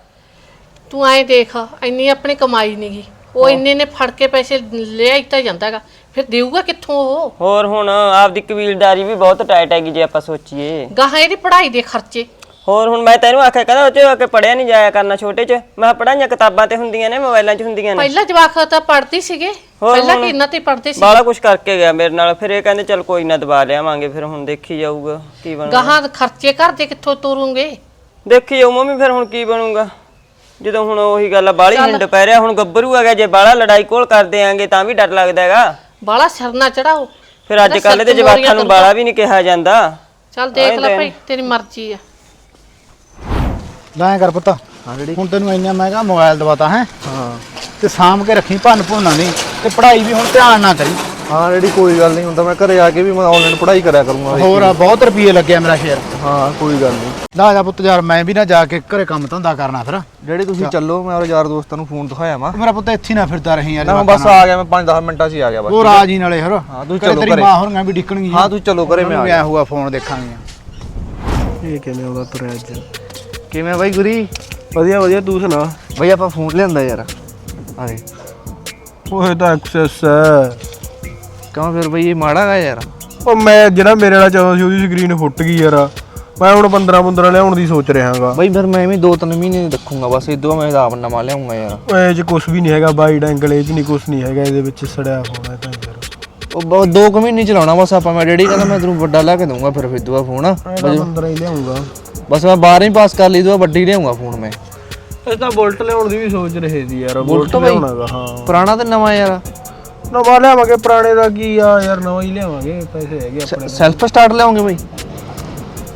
ਤੂੰ ਐਂ ਦੇਖ ਇੰਨੀ ਆਪਣੀ ਕਮਾਈ ਨਹੀਂਗੀ ਉਹ ਇੰਨੇ ਨੇ ਫੜ ਕੇ ਪੈਸੇ ਲਿਆਈ ਤਾਂ ਜਾਂਦਾਗਾ ਫਿਰ ਦੇਊਗਾ ਕਿੱਥੋਂ ਉਹ? ਹੋਰ ਹੁਣ ਆਪਦੀ ਕਬੀਲਦਾਰੀ ਵੀ ਬਹੁਤ ਟਾਈਟ ਹੈਗੀ ਜੇ ਆਪਾਂ ਸੋਚੀਏ। ਗਾਹਾਂ ਇਹਦੀ ਪੜ੍ਹਾਈ ਦੇ ਖਰਚੇ। ਹੋਰ ਹੁਣ ਮੈਂ ਤੈਨੂੰ ਆਖਿਆ ਕਹਿੰਦਾ ਉਹ ਚ ਆ ਕੇ ਪੜਿਆ ਨਹੀਂ ਜਾਇਆ ਕਰਨਾ ਛੋਟੇ ਚ। ਮੈਂ ਪੜਾਈਆਂ ਕਿਤਾਬਾਂ ਤੇ ਹੁੰਦੀਆਂ ਨੇ ਮੋਬਾਈਲਾਂ 'ਚ ਹੁੰਦੀਆਂ ਨੇ। ਪਹਿਲਾਂ ਜਵਾਕ ਤਾਂ ਪੜ੍ਹਦੇ ਸੀਗੇ। ਪਹਿਲਾਂ ਕਿ ਇਹਨਾਂ ਤੇ ਪੜ੍ਹਦੇ ਸੀ ਬਾਲਾ ਕੁਝ ਕਰਕੇ ਗਿਆ ਮੇਰੇ ਨਾਲ। ਫਿਰ ਇਹ ਕਹਿੰਦੇ ਚੱਲ ਕੋਈ ਨਾ ਦਬਾ ਲਿਆਵਾਂਗੇ ਫਿਰ ਹੁਣ ਦੇਖੀ ਜਾਊਗਾ ਕੀ ਬਣੂਗਾ। ਗਾਹਾਂ ਖਰਚੇ ਘਰ ਦੇ ਕਿੱਥੋਂ ਤੋਰੂਗੇ? ਦੇਖੀ ਜਾਊ ਮੰਮੀ ਫਿਰ ਹੁਣ ਕੀ ਬਣੂਗਾ? ਜਦੋਂ ਹੁਣ ਉਹੀ ਗੱਲ ਆ ਬਾਲੀ ਹਿੰਡ ਪੈ ਰਿਹਾ ਹੁਣ ਗੱਭਰੂ ਆ ਗਿਆ ਜੇ ਬਾਲਾ ਲੜਾਈ ਕੋਲ ਕਰਦੇ ਆਂਗੇ ਤਾਂ ਵੀ ਡਰ ਲੱਗਦਾ ਹੈਗਾ। ਬਾਲਾ ਸਿਰ ਨਾ ਚੜਾਓ। ਫਿਰ ਅੱਜ ਕੱਲ ਦੇ ਜਵਾਕਾਂ ਨੂੰ ਬਾਲਾ ਵੀ ਨਹੀਂ ਕਿਹਾ ਜਾਂਦਾ। ਚੱਲ ਦੇਖ ਲੈ ਭਾਈ ਤੇਰੀ ਮਰਜ਼ੀ ਆ। ਲੈ ਕਰ ਪੁੱਤ। ਹੁਣ ਤੈਨੂੰ ਇੰਨਾ ਮਹਿੰਗਾ ਮੋਬਾਈਲ ਦਵਾਤਾ ਹੈ। ਹਾਂ। ਤੇ ਸਾਂਭ ਕੇ ਰੱਖੀ ਭੰਨ ਭੁੰਨਾ ਨਹੀਂ। ਤੇ ਪੜ੍ਹਾਈ ਵੀ ਹੁਣ ਧਿਆਨ ਨਾਲ ਕਰੀ। ਹਾਂ ਜਿਹੜੀ ਕੋਈ ਗੱਲ ਨਹੀਂ ਹੁੰਦਾ ਮੈਂ ਘਰੇ ਆ ਕੇ ਵੀ ਮੈਂ ਆਨਲਾਈਨ ਪੜ੍ਹਾਈ ਕਰਿਆ ਕਰੂੰਗਾ ਹੋਰ ਆ, ਬਹੁਤ ਰੁਪਏ ਲੱਗਿਆ ਮੇਰਾ ਸ਼ੇਰ ਹਾਂ ਕੋਈ ਗੱਲ ਨਹੀਂ। ਲਾ ਜਾ ਪੁੱਤ ਯਾਰ ਮੈਂ ਵੀ ਨਾ ਜਾ ਕੇ ਘਰੇ ਕੰਮ ਧੰਦਾ ਕਰਨਾ ਫਿਰ। ਜਿਹੜੀ ਤੁਸੀਂ ਚੱਲੋ। ਮੈਂ ਉਹਦੇ ਯਾਰ ਦੋਸਤਾਂ ਨੂੰ ਫੋਨ ਦਿਖਾਇਆ ਵਾ। ਮੇਰਾ ਪੁੱਤ ਇੱਥੇ ਹੀ ਨਾ ਫਿਰਦਾ ਰਹੀ ਯਾਰ ਨਾ ਬਸ ਆ ਗਿਆ ਮੈਂ 5-10 ਮਿੰਟਾਂ 'ਚ ਹੀ ਆ ਗਿਆ। ਬਸ। ਉਹ ਰਾਜ ਹੀ ਨਾਲੇ ਹੋਰ ਹਾਂ, ਤੂੰ ਘਰੇ ਚਲੋ ਤੇਰੀ ਘਰੇ। ਮਾਂ ਹੋਰਾਂ ਵੀ ਡਿੱਕਣਗੀਆਂ। ਹਾਂ ਤੂੰ ਚਲੋ ਘਰੇ ਮੈਂ ਆ ਗਿਆ। ਹੋਊਗਾ ਫੋਨ ਦੇਖਾਂਗੇ। ਇਹ ਕਿਵੇਂ ਉਹਦਾ ਤੁਰਿਆ ਅੱਜ? ਕਿਵੇਂ ਬਾਈ ਗੁਰੀ? ਵਧੀਆ ਵਧੀਆ ਤੂੰ ਸੁਣਾ? ਬਈ ਆਪਾਂ ਫੋਨ ਲਿਆਂਦਾ ਯਾਰ। ਆਰੇ ਉਹ ਤਾਂ ਐਕਸੈਸ ਹੈ। ਕਿਉਂ ਫਿਰ ਬਈ ਇਹ ਮਾੜਾ ਗਾ ਯਾਰ? ਉਹ ਮੈਂ ਜਿਹੜਾ ਮੇਰੇ ਵਾਲਾ ਚਾਹੁੰਦਾ ਸੀ ਉਹਦੀ ਸਕਰੀਨ ਫੁੱਟ ਗਈ ਯਾਰ। ਮੈਂ ਹੁਣ 15 15 ਲਿਆਉਣ ਦੀ ਸੋਚ ਰਿਹਾਗਾ ਬਈ ਫਿਰ ਮੈਂ ਵੀ 2-3 ਮਹੀਨੇ ਰੱਖੂੰਗਾ ਬਸ ਇਦੋਂ ਮੈਂ ਆਪ ਨਵਾਂ ਲਿਆਉਂਗਾ ਯਾਰ। ਇਹ ਚ ਕੁਝ ਵੀ ਨਹੀਂ ਹੈਗਾ ਵਾਈਡ ਐਂਗਲ ਇਹ ਚ ਨਹੀਂ ਕੁਝ ਨਹੀਂ ਹੈਗਾ ਇਹਦੇ ਵਿੱਚ ਸੜਿਆ ਹੋਣਾ ਤਾਂ ਯਾਰ। ਉਹ ਬਹੁਤ 2 ਕੁ ਮਹੀਨੇ ਚਲਾਉਣਾ ਬਸ ਆਪਾਂ ਮੈਂ ਡੈਡੀ ਕਹਿੰਦਾ ਮੈਂ ਤੈਨੂੰ ਵੱਡਾ ਲੈ ਕੇ ਦਊਂਗਾ ਫਿਰ ਫਿਰ ਦੁਆ ਫੋਨ ਮੈਂ ਤਾਂ 15 ਹੀ ਲਿਆਉਂਗਾ। ਬਸ ਮੈਂ 12ਵੀਂ ਪਾਸ ਕਰ ਲਈ ਦੁਆ ਵੱਡੀ ਲਿਆਉਂਗਾ ਫੋਨ ਮੈਂ। ਇਹ ਤਾਂ ਬੁਲਟ ਲਿਆਉਣ ਦੀ ਵੀ ਸੋਚ ਰਹੇ ਸੀ ਯਾਰ ਬੁਲਟ? ਲਿਆਉਣਾਗਾ ਹਾਂ। ਪੁਰਾਣਾ ਤੇ ਨਵਾਂ ਯਾਰ। ਨਵਾਂ ਲਿਆਵਾਂਗੇ ਪੁਰਾਣੇ ਦਾ ਕੀ ਆ ਯਾਰ ਨਵਾਂ ਹੀ ਲਿਆਵਾਂਗੇ ਪੈਸੇ ਹੈਗੇ ਆਪਣੇ ਸੈਲਫ ਸਟਾਰਟ ਲਿਆਉਂਗੇ ਬਈ?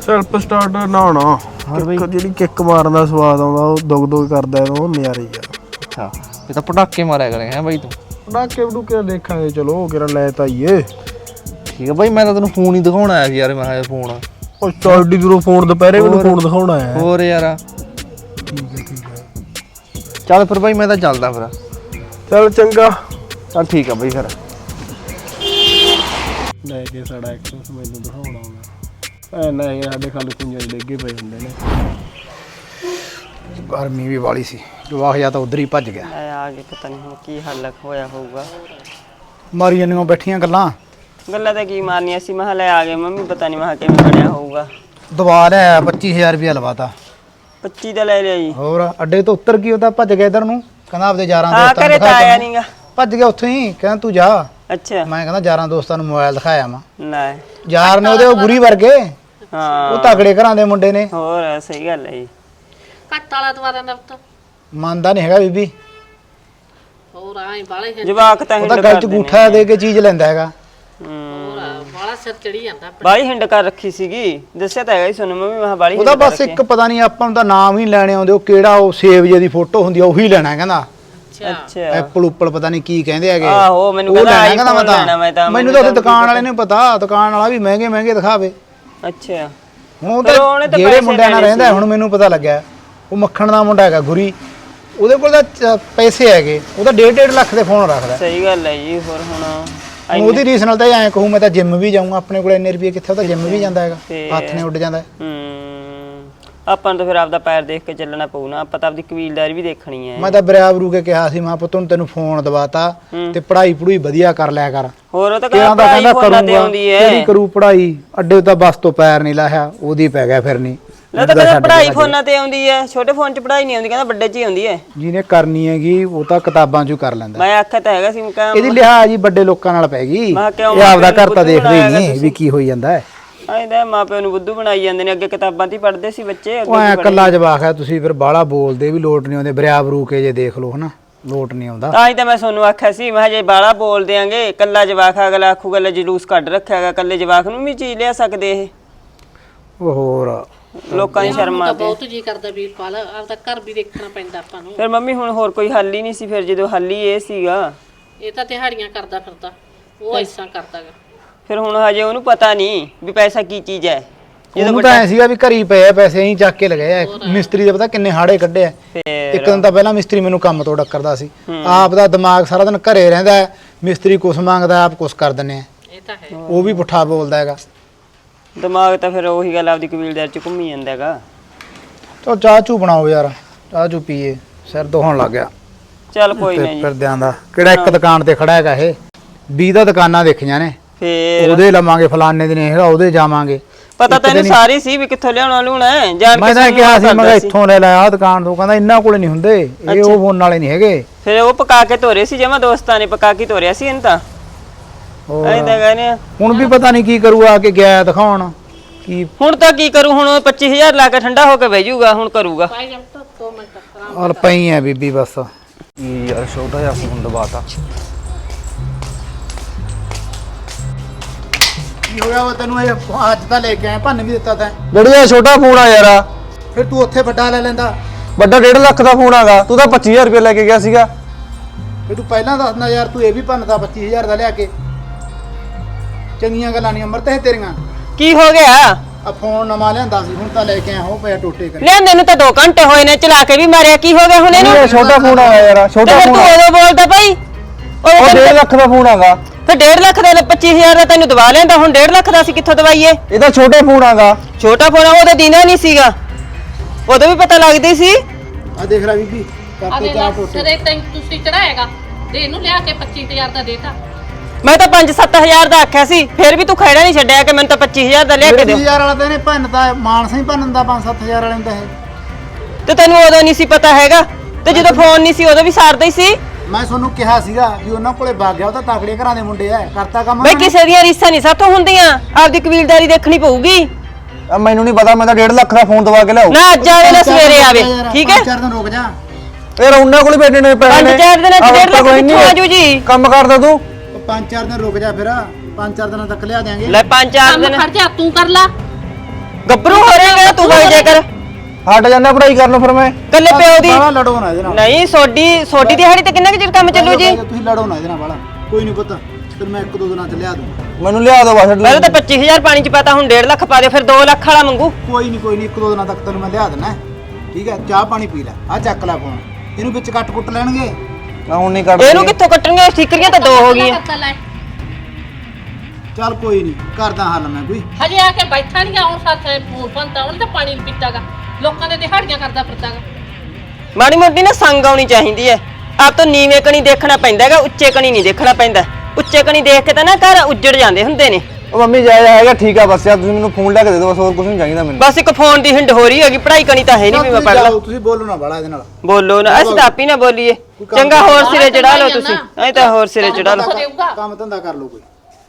ਸੈਲਫ ਸਟਾਰਟ ਨਾ ਨਾ ਕਿੱਕ ਜਿਹੜੀ ਕਿੱਕ ਮਾਰਨ ਦਾ ਸਵਾਦ ਆਉਂਦਾ ਉਹ ਦੁਗ ਦੁਗ ਕਰਦਾ ਉਹ ਨਜ਼ਾਰੇ ਆ। ਅੱਛਾ ਇਹ ਤਾਂ ਪਟਾਕੇ ਮਾਰਿਆ ਕਰੇ ਹੈ ਬਈ ਤੂੰ? ਡਾਕੇ ਡੂਕੇ ਦੇਖਾਂਗੇ ਚਲੋ ਕਿਰਾ ਲੈ ਤਾਈਏ ਠੀਕ ਹੈ ਬਈ ਮੈਂ ਤਾਂ ਤੈਨੂੰ ਫੋਨ ਹੀ ਦਿਖਾਉਣ ਆਇਆ ਸੀ ਯਾਰ ਮੈਂ ਕਿਹਾ ਫੋਨ ਉਹ ਸਟਾਡੀ ਦੂਰੋਂ ਫੋਨ ਦੁਪਹਿਰੇ ਮੈਨੂੰ ਫੋਨ ਦਿਖਾਉਣਾ ਹੈ ਹੋਰ ਯਾਰ। ਠੀਕ ਹੈ ਠੀਕ ਹੈ। ਚੱਲ ਫਿਰ ਬਈ ਮੈਂ ਤਾਂ ਚੱਲਦਾ ਫਿਰ। ਚੱਲ ਚੰਗਾ। ਚੱਲ ਠੀਕ ਆ ਬਈ ਫਿਰ। ਲੈ ਕੇ ਸਾਡਾ ਐਕਸੈਸ ਮੈਨੂੰ ਦਿਖਾਉਣਾ ਆਉਂਦਾ ਐ ਨਾ ਇਹ ਸਾਡੇ ਖਲ ਕੁੰਜਾਂ ਡੇਗੇ ਪਏ ਹੁੰਦੇ ਨੇ। ਗਰਮੀ ਵੀ ਵਾਲੀ ਸੀ ਜਵਾਕ ਜਾਂ ਤਾਂ ਉਧਰ ਹੀ ਭੱਜ ਗਿਆ। ਐ ਆ ਕੇ ਪਤਾ ਨਹੀਂ ਹੁਣ ਕੀ ਹੱਲ ਹੋਇਆ ਹੋਊਗਾ। ਮਾਰੀ ਜਾਂਦੀਆਂ ਬੈਠੀਆਂ ਗੱਲਾਂ। ਗੱਲਾਂ ਤਾਂ ਕੀ ਮਾਰਨੀਆਂ ਸੀ ਮੈਂ ਕਿਹਾ ਲੈ ਆ ਗਏ ਮੰਮੀ ਪਤਾ ਨਹੀਂ ਮੈਂ ਕਿਹਾ ਕਿਵੇਂ ਬਣਿਆ ਹੋਊਗਾ। ਦਵਾ ਲਿਆ 25000 ਰੁਪਇਆ ਲਵਾਤਾ। 25 ਦਾ ਲੈ ਲਿਆ ਜੀ। ਹੋਰ ਅੱਡੇ ਤੋਂ ਉੱਤਰ ਕੀ ਉਹਦਾ ਭੱਜ ਗਿਆ ਇਧਰ ਨੂੰ। ਕਹਿੰਦਾ ਆਪਦੇ ਯਾਰਾਂ ਆ ਦੋਸਤਾਂ ਕਰੇ ਤਾਂ ਆਇਆ ਨਹੀਂਗਾ ਭੱਜ ਗਿਆ ਉੱਥੋਂ ਹੀ ਕਹਿੰਦਾ ਤੂੰ ਜਾ। ਅੱਛਾ। ਮੈਂ ਕਹਿੰਦਾ ਯਾਰਾਂ ਦੋਸਤਾਂ ਨੂੰ ਮੋਬਾਈਲ ਦਿਖਾਇਆ ਮੈਂ। ਲੈ। ਯਾਰ ਨੇ ਉਹਦੇ ਉਹ ਗੁਰੀ ਵਰਗੇ ਉਹ ਹਾਂ। ਤਗੜੇ ਘਰਾਂ ਦੇ ਮੁੰਡੇ ਨੇ। ਹੋਰ ਸਹੀ ਗੱਲ ਹੈ ਜੀ। ਘੱਟ ਵਾਲਾ ਦਵਾ ਦਿੰਦਾ ਪੁੱਤ। ਮੰਨਦਾ ਨਹੀਂ ਹੈਗਾ ਬੀਬੀ। ਹੋਰ ਆਏ ਬਾਲੇ ਸਿਰ ਜਵਾਕ ਤਾਂ ਉਹਦਾ ਹਿੰਡ ਗਲ ਚ ਕਰਦੇ ਨੇ। ਗੂਠਾ ਦੇ ਕੇ ਚੀਜ਼ ਲੈਂਦਾ ਹੈਗਾ। ਹੂੰ। ਬਾਲਾ ਸਿਰ ਚੜੀ ਜਾਂਦਾ ਬਾਲੀ ਹਿੰਡ ਕਰ ਰੱਖੀ ਸੀਗੀ। ਦੱਸਿਆ ਤਾਂ ਹੈਗਾ ਹੀ ਤੁਹਾਨੂੰ ਮੰਮੀ ਮੈਂ ਕਿਹਾ ਬਾਲੀ ਉਹਦਾ ਹਿੰਡ ਕਰ ਬਸ ਇੱਕ ਪਤਾ ਨਹੀਂ ਆਪਾਂ ਨੂੰ ਤਾਂ ਨਾਮ ਹੀ ਲੈਣੇ ਆਉਂਦੇ ਉਹ ਕਿਹੜਾ ਉਹ ਸੇਬ ਜੇ ਦੀ ਫੋਟੋ ਹੁੰਦੀ ਆ ਉਹੀ ਲੈਣਾ ਕਹਿੰਦਾ। ਅੱਛਾ। ਐਪਲ ਉੱਪਲ ਪਤਾ ਨਹੀਂ ਕੀ ਕਹਿੰਦੇ ਹੈਗੇ। ਆਹੋ, ਮੈਨੂੰ ਉਹ ਕਹਿੰਦਾ ਲੈਣਾ ਕਹਿੰਦਾ iPhone ਲੈਣਾ ਮੈਂ ਤਾਂ, ਮੈਨੂੰ ਮੈਨੂੰ ਤਾਂ ਤਾਂ ਦੁਕਾਨ ਵਾਲੇ ਨੇ ਪਤਾ ਦੁਕਾਨ ਵਾਲਾ ਵੀ ਮਹਿੰਗੇ ਮਹਿੰਗੇ ਦਿਖਾਵੇ। ਅੱਛਾ। ਹੁਣ ਉਹ ਉਹਨੇ ਤਾਂ ਤਾਂ ਜਿਹੜੇ ਪੈਸੇ ਮੁੰਡਿਆਂ ਨਾਲ ਰਹਿੰਦਾ ਹੁਣ ਮੈਨੂੰ ਪਤਾ ਲੱਗਿਆ ਉਹ ਮੱਖਣ ਦਾ ਮੁੰਡਾ ਹੈਗਾ ਗੁਰੀ। ਉਹਦੇ ਕੋਲ ਤਾਂ ਚ- ਪੈਸੇ ਹੈਗੇ ਉਹਦਾ 1.5 ਲੱਖ ਦੇ ਫੋਨ ਰੱਖਦਾ। ਸਹੀ ਗੱਲ ਹੈ ਜੀ ਹੋਰ ਹੁਣ ਹੁਣ ਉਹਦੀ ਰੀਸ ਨਾਲ ਤਾਂ ਐਂ ਕਹੂੰ ਮੈਂ ਤਾਂ ਜਿੰਮ ਵੀ ਜਾਊਂਗਾ ਆਪਣੇ ਕੋਲ ਇੰਨੇ ਰੁਪਏ ਕਿੱਥੇ ਉਹ ਤਾਂ ਜਿੰਮ ਵੀ ਜਾਂਦਾ ਹੈਗਾ ਤੇ- ਹੱਥ ਨੇ ਉੱਡ ਜਾਂਦਾ। ਹੈ। ਹੂੰ। ਆਪਾਂ ਨੂੰ ਤਾਂ ਫਿਰ ਆਪਦਾ ਪੈਰ ਦੇਖ ਕੇ ਚੱਲਣਾ ਪਊ ਨਾ ਆਪਾਂ ਤਾਂ ਆਪਦੀ ਕਬੀਲਦਾਰੀ ਵੀ ਦੇਖਣੀ ਹੈ ਮੈਂ ਤਾਂ ਬਰਿਆਬਰੂ ਕੇ ਕਿਹਾ ਸੀ ਮੈਂ ਪੁੱਤ ਨੂੰ ਤੈਨੂੰ ਫੋਨ ਦਵਾਤਾ ਤੇ ਪੜ੍ਹਾਈ ਪੜੂਈ ਵਧੀਆ ਕਰ ਲਿਆ ਕਰ। ਹੋਰ ਉਹ ਤਾਂ ਕਿਹਾ ਕਹਿੰਦਾ ਕਹਿੰਦਾ ਫੋਨਾਂ ਤੇ ਕਰੂੰਗਾ। ਆਉਂਦੀ ਹੈ ਕਿਹੜੀ ਕਰੂ ਪੜ੍ਹਾਈ? ਅੱਡੇ ਤਾਂ ਬਸ ਤੋਂ ਪੈਰ ਨਹੀਂ ਲਾਹਿਆ ਉਹਦੀ ਪੈ ਗਿਆ ਫਿਰ ਨਹੀਂ ਲੈ ਤਾਂ ਕਹਿੰਦਾ ਪੜਾਈ ਫੋਨਾਂ ਤੇ ਆਉਂਦੀ ਹੈ ਛੋਟੇ ਫੋਨ 'ਚ ਪੜਾਈ ਨਹੀਂ ਆਉਂਦੀ ਕਹਿੰਦਾ ਵੱਡੇ 'ਚ ਹੀ ਆਉਂਦੀ ਹੈ ਜਿਹਨੇ ਕਰਨੀ ਹੈਗੀ ਉਹ ਤਾਂ ਕਿਤਾਬਾਂ 'ਚੋਂ ਕਰ ਲੈਂਦਾ। ਮੈਂ ਆਖਿਆ ਤਾਂ ਹੈਗਾ ਸੀ ਮੈਂ ਕਿਹਾ ਇਹਦੀ ਲਿਹਾਜ਼ ਹੀ ਵੱਡੇ ਲੋਕਾਂ ਨਾਲ ਪੈ ਗਈ। ਮੈਂ ਕਿਹਾ ਇਹ ਆਪਦਾ ਘਰ ਤਾਂ ਦੇਖਦੇ ਹੀ ਨਹੀਂ ਵੀ ਕੀ ਹੋਈ ਜਾਂਦਾ ਹੈ ਆਇਦਾ ਮਾਪਿਆਂ ਨੂੰ ਬੁੱਧੂ ਬਣਾਈ ਜਾਂਦੇ ਨੇ ਅੱਗੇ ਕਿਤਾਬਾਂ 'ਚ ਹੀ ਪੜ੍ਹਦੇ ਸੀ ਬੱਚੇ ਉਹ ਅੱਗੇ ਐ ਕੱਲਾ ਜਵਾਕ ਹੈ ਤੁਸੀਂ ਫਿਰ ਬਾਹਲਾ ਬੋਲਦੇ ਵੀ ਲੋਟ ਨਹੀਂ ਆਉਂਦੇ ਬਰਿਆਬਰੂ ਕੇ ਜੇ ਦੇਖ ਲਓ ਹਨਾ ਲੋਟ ਨਹੀਂ ਆਉਂਦਾ। ਤਾਂ ਹੀ ਤਾਂ ਮੈਂ ਤੁਹਾਨੂੰ ਆਖਿਆ ਸੀ ਮੈਂ ਕਿਹਾ ਜੇ ਬਾਲਾ ਬੋਲ ਦਿਆਂਗੇ ਕੱਲਾ ਜਵਾਕ ਅਗਲਾ ਆਖੂਗਾ ਲੈ ਜਲੂਸ ਕੱਢ ਰੱਖਿਆਗਾ ਕੱਲੇ ਜਵਾਕ ਨੂੰ ਵੀ ਚੀਜ਼ ਲਿਆ ਸਕਦੇ ਇਹ। ਉਹ ਹੋਰ ਲੋਕਾਂ ਦੀ ਸ਼ਰਮ ਤਾਂ ਆਉਂਦੀ। ਬਹੁਤ ਜੀ ਕਰਦਾ ਵੀਰਪਾਲ ਆਪਦਾ ਘਰ ਵੀ ਦੇਖਣਾ ਪੈਂਦਾ ਆਪਾਂ ਨੂੰ। ਫਿਰ ਮੰਮੀ ਹੁਣ ਹੋਰ ਕੋਈ ਹੱਲ ਹੀ ਨਹੀਂ ਸੀ ਫਿਰ ਜਦੋਂ ਹੱਲ ਹੀ ਇਹ ਸੀਗਾ। ਇਹ ਤਾਂ ਦਿਹਾੜੀਆਂ ਕਰਦਾ ਫਿਰਦਾ ਉਹ ਐਸਾ ਕਰਦਾਗਾ। ਫਿਰ ਹੁਣ ਹਜੇ ਉਹਨੂੰ ਪਤਾ ਨਹੀਂ ਵੀ ਪੈਸਾ ਕੀ ਚੀਜ਼ ਹੈ। ਉਹਨੂੰ ਤਾਂ ਐ ਸੀਗਾ ਵੀ ਘਰੀ ਪਏ ਆ ਪੈਸੇ ਅਸੀਂ ਚੱਕ ਕੇ ਲਗਾਏ ਆ। ਮਿਸਤਰੀ ਦੇ ਪਤਾ ਕਿੰਨੇ ਹਾੜੇ ਕੱਢੇ ਆ। ਫਿਰ ਇੱਕ ਦਿਨ ਤਾਂ ਪਹਿਲਾਂ ਮਿਸਤਰੀ ਮੈਨੂੰ ਕੰਮ ਤੋਂ ਡੱਕਰਦਾ ਸੀ। ਆਪ ਦਾ ਦਿਮਾਗ ਸਾਰਾ ਦਿਨ ਘਰੇ ਰਹਿੰਦਾ ਹੈ। ਮਿਸਤਰੀ ਕੁਛ ਮੰਗਦਾ ਆਪ ਕੁਛ ਕਰ ਦਿੰਨੇ ਆ। ਇਹ ਤਾਂ ਹੈ। ਉਹ ਵੀ ਪੁੱਠਾ ਬੋਲਦਾ ਹੈਗਾ। ਦਿਮਾਗ ਤਾਂ ਫਿਰ ਉਹੀ ਗੱਲ ਆਪਦੀ ਕਬੀਲਦਾਰ ਚ ਘੁੰਮੀ ਜਾਂਦਾ ਹੈਗਾ। ਚਲ ਚਾਹ ਚੂ ਬਣਾਓ ਯਾਰ। ਚਾਹ ਚੂ ਪੀਏ। ਸਿਰ ਦੁਖਣ ਲੱਗ ਗਿਆ। ਚੱਲ ਕੋਈ ਤੇ ਨਹੀਂ ਜੀ। ਫਿਰਦਿਆਂ ਦਾ। ਕਿਹੜਾ ਇੱਕ ਦੁਕਾਨ ਤੇ ਖੜਾ ਹੈਗਾ ਇਹ? 20 ਦਾ ਦੁਕਾਨਾਂ ਦੇਖੀਆਂ ਨੇ। ਫੇਰ ਉਹਦੇ ਲਵਾਂਗੇ ਫਲਾਣੇ ਦਿਨ ਹੈਗਾ ਉਹਦੇ ਜਾਵਾਂਗੇ। ਪਤਾ ਤੈਨੂੰ ਸਾਰੀ ਸੀ ਵੀ ਕਿੱਥੋਂ ਲਿਆਉਣਾ ਲੂਣਾ ਜਾਣ ਮੈਂ ਕੇ ਤਾਂ ਸਾਨੂੰ ਕਿਹਾ ਸੀ ਮੈਂ ਕਿਹਾ ਇੱਥੋਂ ਲੈ ਲੈ ਆ ਦੁਕਾਨ ਤੋਂ ਕਹਿੰਦਾ ਇਹਨਾਂ ਕੋਲੇ ਨਹੀਂ ਹੁੰਦੇ ਇਹ ਉਹ ਫੋਨ ਵਾਲੇ ਨਹੀਂ ਹੈਗੇ। ਫਿਰ ਉਹ ਪਕਾ ਕੇ ਧੋਰੇ ਸੀ ਜਮਾ ਦੋਸਤਾਂ ਨੇ ਪਕਾ ਕੇ ਧੋਰਿਆ ਸੀ ਇਹਨੂੰ ਤਾਂ। ਐਂ ਤਾਂ ਕਹਿੰਦੇ ਆ। ਹੁਣ ਵੀ ਪਤਾ ਨਹੀਂ ਕੀ ਕਰੂ ਆ ਕੇ ਗਿਆ ਦਿਖਾਉਣ ਕੀ ਹੁਣ ਤਾਂ ਕੀ ਕਰੂ ਹੁਣ ਉਹ 25000 ਲਾ ਕੇ ਠੰਡਾ ਹੋ ਕੇ ਬਹਿ ਜਾਊਗਾ ਹੁਣ ਕਰੂਗਾ। ਭਾਈ ਜਮ ਤਾਂ 2 ਮਿੰਟ ਆਰਾਮ ਔਰ ਪਈ ਐ ਬੀਬੀ ਬਸ। ਯਾਰ ਛੋਟਾ ਜਿਹਾ ਫੋਨ ਦਬਾਤਾ। ਕੀ ਹੋਇਆ ਵਾ? ਤੈਨੂੰ ਇਹ ਅੱਜ ਤਾਂ ਲੈ ਕੇ ਆਇਆ ਭੰਨ ਵੀ ਦਿੱਤਾ ਤੈਂ। ਜਿਹੜਾ ਛੋਟਾ ਫੋਨ ਆ ਯਾਰ ਫਿਰ ਤੂੰ ਉੱਥੇ ਵੱਡਾ ਲੈ ਲੈਂਦਾ। ਵੱਡਾ 1.5 ਲੱਖ ਦਾ ਫੋਨ ਆਗਾ। ਤੂੰ ਤਾਂ 25000 ਰੁਪਏ ਲੈ ਕੇ ਗਿਆ ਸੀਗਾ। ਫਿਰ ਤੂੰ ਪਹਿਲਾਂ ਦੱਸਣਾ ਯਾਰ ਤੂੰ ਇਹ ਵੀ ਭੰਨਦਾ 25000 ਦਾ ਲਿਆ ਕੇ। ਚੰਗੀਆਂ ਗੱਲਾਂ ਨਹੀਂ ਅਮਰਤ ਹੈ ਤੇਰੀਆਂ। ਕੀ ਹੋ ਗਿਆ? ਆ ਫੋਨ ਨਵਾਂ ਲਿਆਂਦਾ ਸੀ ਹੁਣ ਤਾਂ ਲੈ ਕੇ ਆਇਆ ਹੋ ਪਿਆ ਟੋਟੇ ਕਰ। ਲਿਆਂਦੇ ਨੂੰ ਤਾਂ 2 ਘੰਟੇ ਹੋਏ ਨੇ ਚਲਾ ਕੇ ਵੀ ਮਾਰਿਆ ਕੀ ਹੋ ਗਿਆ ਹੁਣ ਇਹਨੂੰ? ਇਹ ਛੋਟਾ ਫੋਨ ਆਇਆ ਯਾਰ ਤੇ ਛੋਟਾ ਫਿਰ ਫੋਨ ਤੂੰ ਉਦੋਂ ਬੋਲਦਾ ਭਾਈ ਉਹ ਉਹ 1.5 ਲੱਖ ਦਾ ਫੋਨ ਆਗਾ। ਫਿਰ 1.5 ਲੱਖ ਦਾ 25000 ਦਾ ਤੈਨੂੰ ਦਵਾ ਲੈਂਦਾ ਹੁਣ 1.5 ਲੱਖ ਦਾ ਅਸੀਂ ਕਿੱਥੋਂ ਦਵਾਈਏ? ਇਹਦਾ ਛੋਟਾ ਫੋਨ ਆਗਾ। ਛੋਟਾ ਫੋਨ ਆ, ਉਹਦੇ ਦੀਨਾ ਨਹੀਂ ਸੀਗਾ। ਉਦੋਂ ਵੀ ਪਤਾ ਲੱਗਦਾ ਸੀ। ਆ ਦੇਖ ਲੈ ਬੀਬੀ ਕਰਤੇ ਦੇ ਟੋਟੇ ਤੇਰੇ ਤੈਨੂੰ ਤੁਸੀਂ ਚੜਾਏਗਾ। ਦੇ ਇਹਨੂੰ ਲਿਆ ਕੇ 25000 ਦਾ ਦੇਤਾ ਮੈਂ ਤਾਂ 5-7000 ਦਾ ਆਖਿਆ ਸੀ ਫਿਰ ਵੀ ਤੂੰ ਖੈੜਾ ਨਹੀਂ ਛੱਡਿਆ ਕਿ ਮੈਨੂੰ ਤਾਂ 25000 ਦਾ ਲਿਆ ਕੇ ਦਿਓ। 25000 ਵਾਲਾ ਤਾਂ ਇਹਨੇ ਭੰਨਦਾ ਮਾਨਸਾ ਹੀ ਭੰਨਣ ਦਾ 5-7000 ਵਾਲੇ ਦਾ ਇਹ। ਤੇ ਤੈਨੂੰ ਉਦੋਂ ਨਹੀਂ ਸੀ ਪਤਾ ਹੈਗਾ ਤੇ ਜਦੋਂ ਫੋਨ ਨਹੀਂ ਸੀ ਉਦੋਂ ਵੀ ਸਾਰਦਾ ਹੀ ਸੀ। ਮੈਂ ਤੁਹਾਨੂੰ ਕਿਹਾ ਸੀਗਾ ਵੀ ਉਹਨਾਂ ਕੋਲੇ ਵਗ ਗਿਆ ਉਹ ਤਾਂ ਤਾਕੜੇ ਘਰਾਂ ਦੇ ਮੁੰਡੇ ਐ ਕਰਤਾ ਕੰਮ ਬਈ। ਕਿਸੇ ਦੀਆਂ ਰੀਸਾਂ ਨਹੀਂ ਸਾਥੋਂ ਹੁੰਦੀਆਂ ਆਪਦੀ ਕਬੀਲਦਾਰੀ ਦੇਖਣੀ ਪਊਗੀ। ਮੈਨੂੰ ਨਹੀਂ ਪਤਾ ਮੈਂ ਤਾਂ 1.5 ਲੱਖ ਦਾ ਫੋਨ ਦਵਾ ਕੇ ਲਿਆਉ ਨਾ ਅੱਜ ਆਵੇ ਨਾ ਸਵੇਰੇ ਆਵੇ ਠੀਕ ਹੈ? ਪੰਜ ਚਾਰ ਦਿਨ ਰੁਕ ਜਾ। ਯਾਰ ਉਹਨਾਂ ਕੋਲ ਬੈਠੇ ਨੇ ਪੈਸੇ ਪੰਜ ਨੇ। ਚਾਰ ਦਿਨਾਂ ਚ ਆਹ ਡੇਢ ਲੱਖ ਕੋਈ ਨਹੀਂ। ਕਿੱਥੋਂ ਆਜੂ ਜੀ? ਕੰਮ ਕਰਦਾ ਤੂੰ। ਉਹ ਪੰਜ ਚਾਰ ਦਿਨ ਰੁਕ ਜਾ ਫਿਰ ਪੰਜ ਚਾਰ ਦਿਨਾਂ ਤੱਕ ਲਿਆ ਦਿਆਂਗੇ। ਲੈ ਪੰਜ ਚਾਰ ਕੰਮ ਦਿਨ। ਜਾ ਤੂੰ ਕਰ ਲਾ। ਗੱਭਰੂ ਹੋ ਰਹੇਗਾ ਤੂੰ ਵਗ ਜਾ ਕਰ। ਹਟ ਜਾਂਦਾ ਪੜਾਈ ਕਰਨ ਫਿਰ ਮੈਂ। ਕੱਲੇ ਪਿਓ ਦੀ ਬਾਹਲਾ ਲੜੋ ਨਾ ਇਹਦੇ ਨਾਲ। ਨਹੀਂ ਸੋਡੀ ਸੋਡੀ ਦਿਹਾੜੀ ਤੇ ਕਿੰਨਾ ਕੁ ਚਿਰ ਕੰਮ ਚੱਲੂ ਜੀ? ਤੁਸੀਂ ਲੜੋ ਨਾ ਇਹਦੇ ਨਾਲ ਕੋਈ ਨਹੀਂ ਪਤਾ ਫਿਰ ਮੈਂ ਇੱਕ ਦੋ ਦਿਨਾਂ ਚ ਲਿਆ ਦੂੰ ਮੈਨੂੰ ਲਿਆ ਦੋ ਬਸ ਪਹਿਲਾਂ ਤਾਂ 25000 ਪਾਣੀ ਚ ਪਾਤਾ ਹੁਣ 1.5 ਲੱਖ ਪਾ ਦੇ ਫਿਰ 2 ਲੱਖ ਵਾਲਾ ਮੰਗੂ। ਕੋਈ ਨਹੀਂ ਕੋਈ ਨਹੀਂ ਇੱਕ ਦੋ ਦਿਨਾਂ ਤੱਕ ਤੈਨੂੰ ਮੈਂ ਲਿਆ ਦੇਣਾ ਠੀਕ ਹੈ ਚਾਹ ਪਾਣੀ ਪੀ ਲੈ ਆ ਚੱਕ ਲੈ ਫੋਨ। ਇਹਨੂੰ ਵਿੱਚ ਕੱਟ ਕੁੱਟ ਲੈਣਗੇ? ਮੈਂ ਹੁਣ ਨਹੀਂ ਕੱਢ ਇਹਨੂੰ ਕਿੱਥੋਂ ਕੱਟਣਗੇ? ਠੀਕਰੀਆਂ ਤਾਂ ਦੋ ਹੋ ਗਈਆਂ। ਲੈ। ਚੱਲ ਕੋਈ ਨਹੀਂ ਕਰਦਾ ਹੱਲ ਮੈਂ ਕੋਈ। ਹਜੇ ਆ ਕੇ ਬੈਠਾ ਨਹੀਂ ਆਉਣ ਸਾਥੇ ਫੋਨ ਫੰਤਾ ਉਹਨੇ ਤਾਂ ਪਾਣੀ ਪੀਤਾਗਾ। ਲੋਕਾਂ ਦੇ ਦਿਹਾੜੀਆਂ ਕਰਦਾ ਫਿਰਦਾਗਾ ਮਾੜੀ ਮੋਟੀ ਨਾ ਸੰਗ ਆਉਣੀ ਚਾਹੀਦੀ ਹੈ ਆਪ ਤੋਂ ਨੀਵੇਂ ਕਣੀ ਦੇਖਣਾ ਪੈਂਦਾ ਹੈਗਾ ਉੱਚੇ ਕਣੀ ਨਹੀਂ ਦੇਖਣਾ ਪੈਂਦਾ। ਉੱਚੇ ਕਣੀ ਦੇਖ ਕੇ ਤਾਂ ਨਾ ਘਰ ਉੱਜੜ ਜਾਂਦੇ ਹੁੰਦੇ ਨੇ। ਉਹ ਮੰਮੀ ਜਾਇਆ ਹੈਗਾ ਠੀਕ ਆ ਬਸ ਯਾਰ ਤੁਸੀਂ ਮੈਨੂੰ ਫੋਨ ਲੈ ਕੇ ਦੇ ਦਿਓ ਬਸ ਹੋਰ ਕੁਝ ਨਹੀਂ ਚਾਹੀਦਾ ਮੈਨੂੰ। ਬਸ ਇੱਕ ਫੋਨ ਦੀ ਹਿੰਡ ਹੋ ਰਹੀ ਹੈਗੀ ਪੜ੍ਹਾਈ ਕਣੀ ਤਾਂ ਹੈ ਨਹੀਂ ਵੀ ਮੈਂ ਪੜ੍ਹ ਲਾਂ। ਜਾਓ, ਤੁਸੀਂ ਬੋਲੋ ਨਾ ਬਾਲਾ ਇਹਦੇ ਨਾਲ। ਬੋਲੋ ਨਾ ਅਸੀਂ ਤਾਂ ਆਪ ਹੀ ਨਾ ਬੋਲੀਏ। ਚੰਗਾ ਹੋਰ ਸਿਰੇ ਚੜਾ ਲਓ ਤੁਸੀਂ। ਐ ਤਾਂ ਹੋਰ ਸਿਰੇ ਚੜਾ ਲਓ। ਦੇਊਗਾ ਕੰਮ ਧੰਦਾ ਕਰ ਲਓ ਕੋਈ।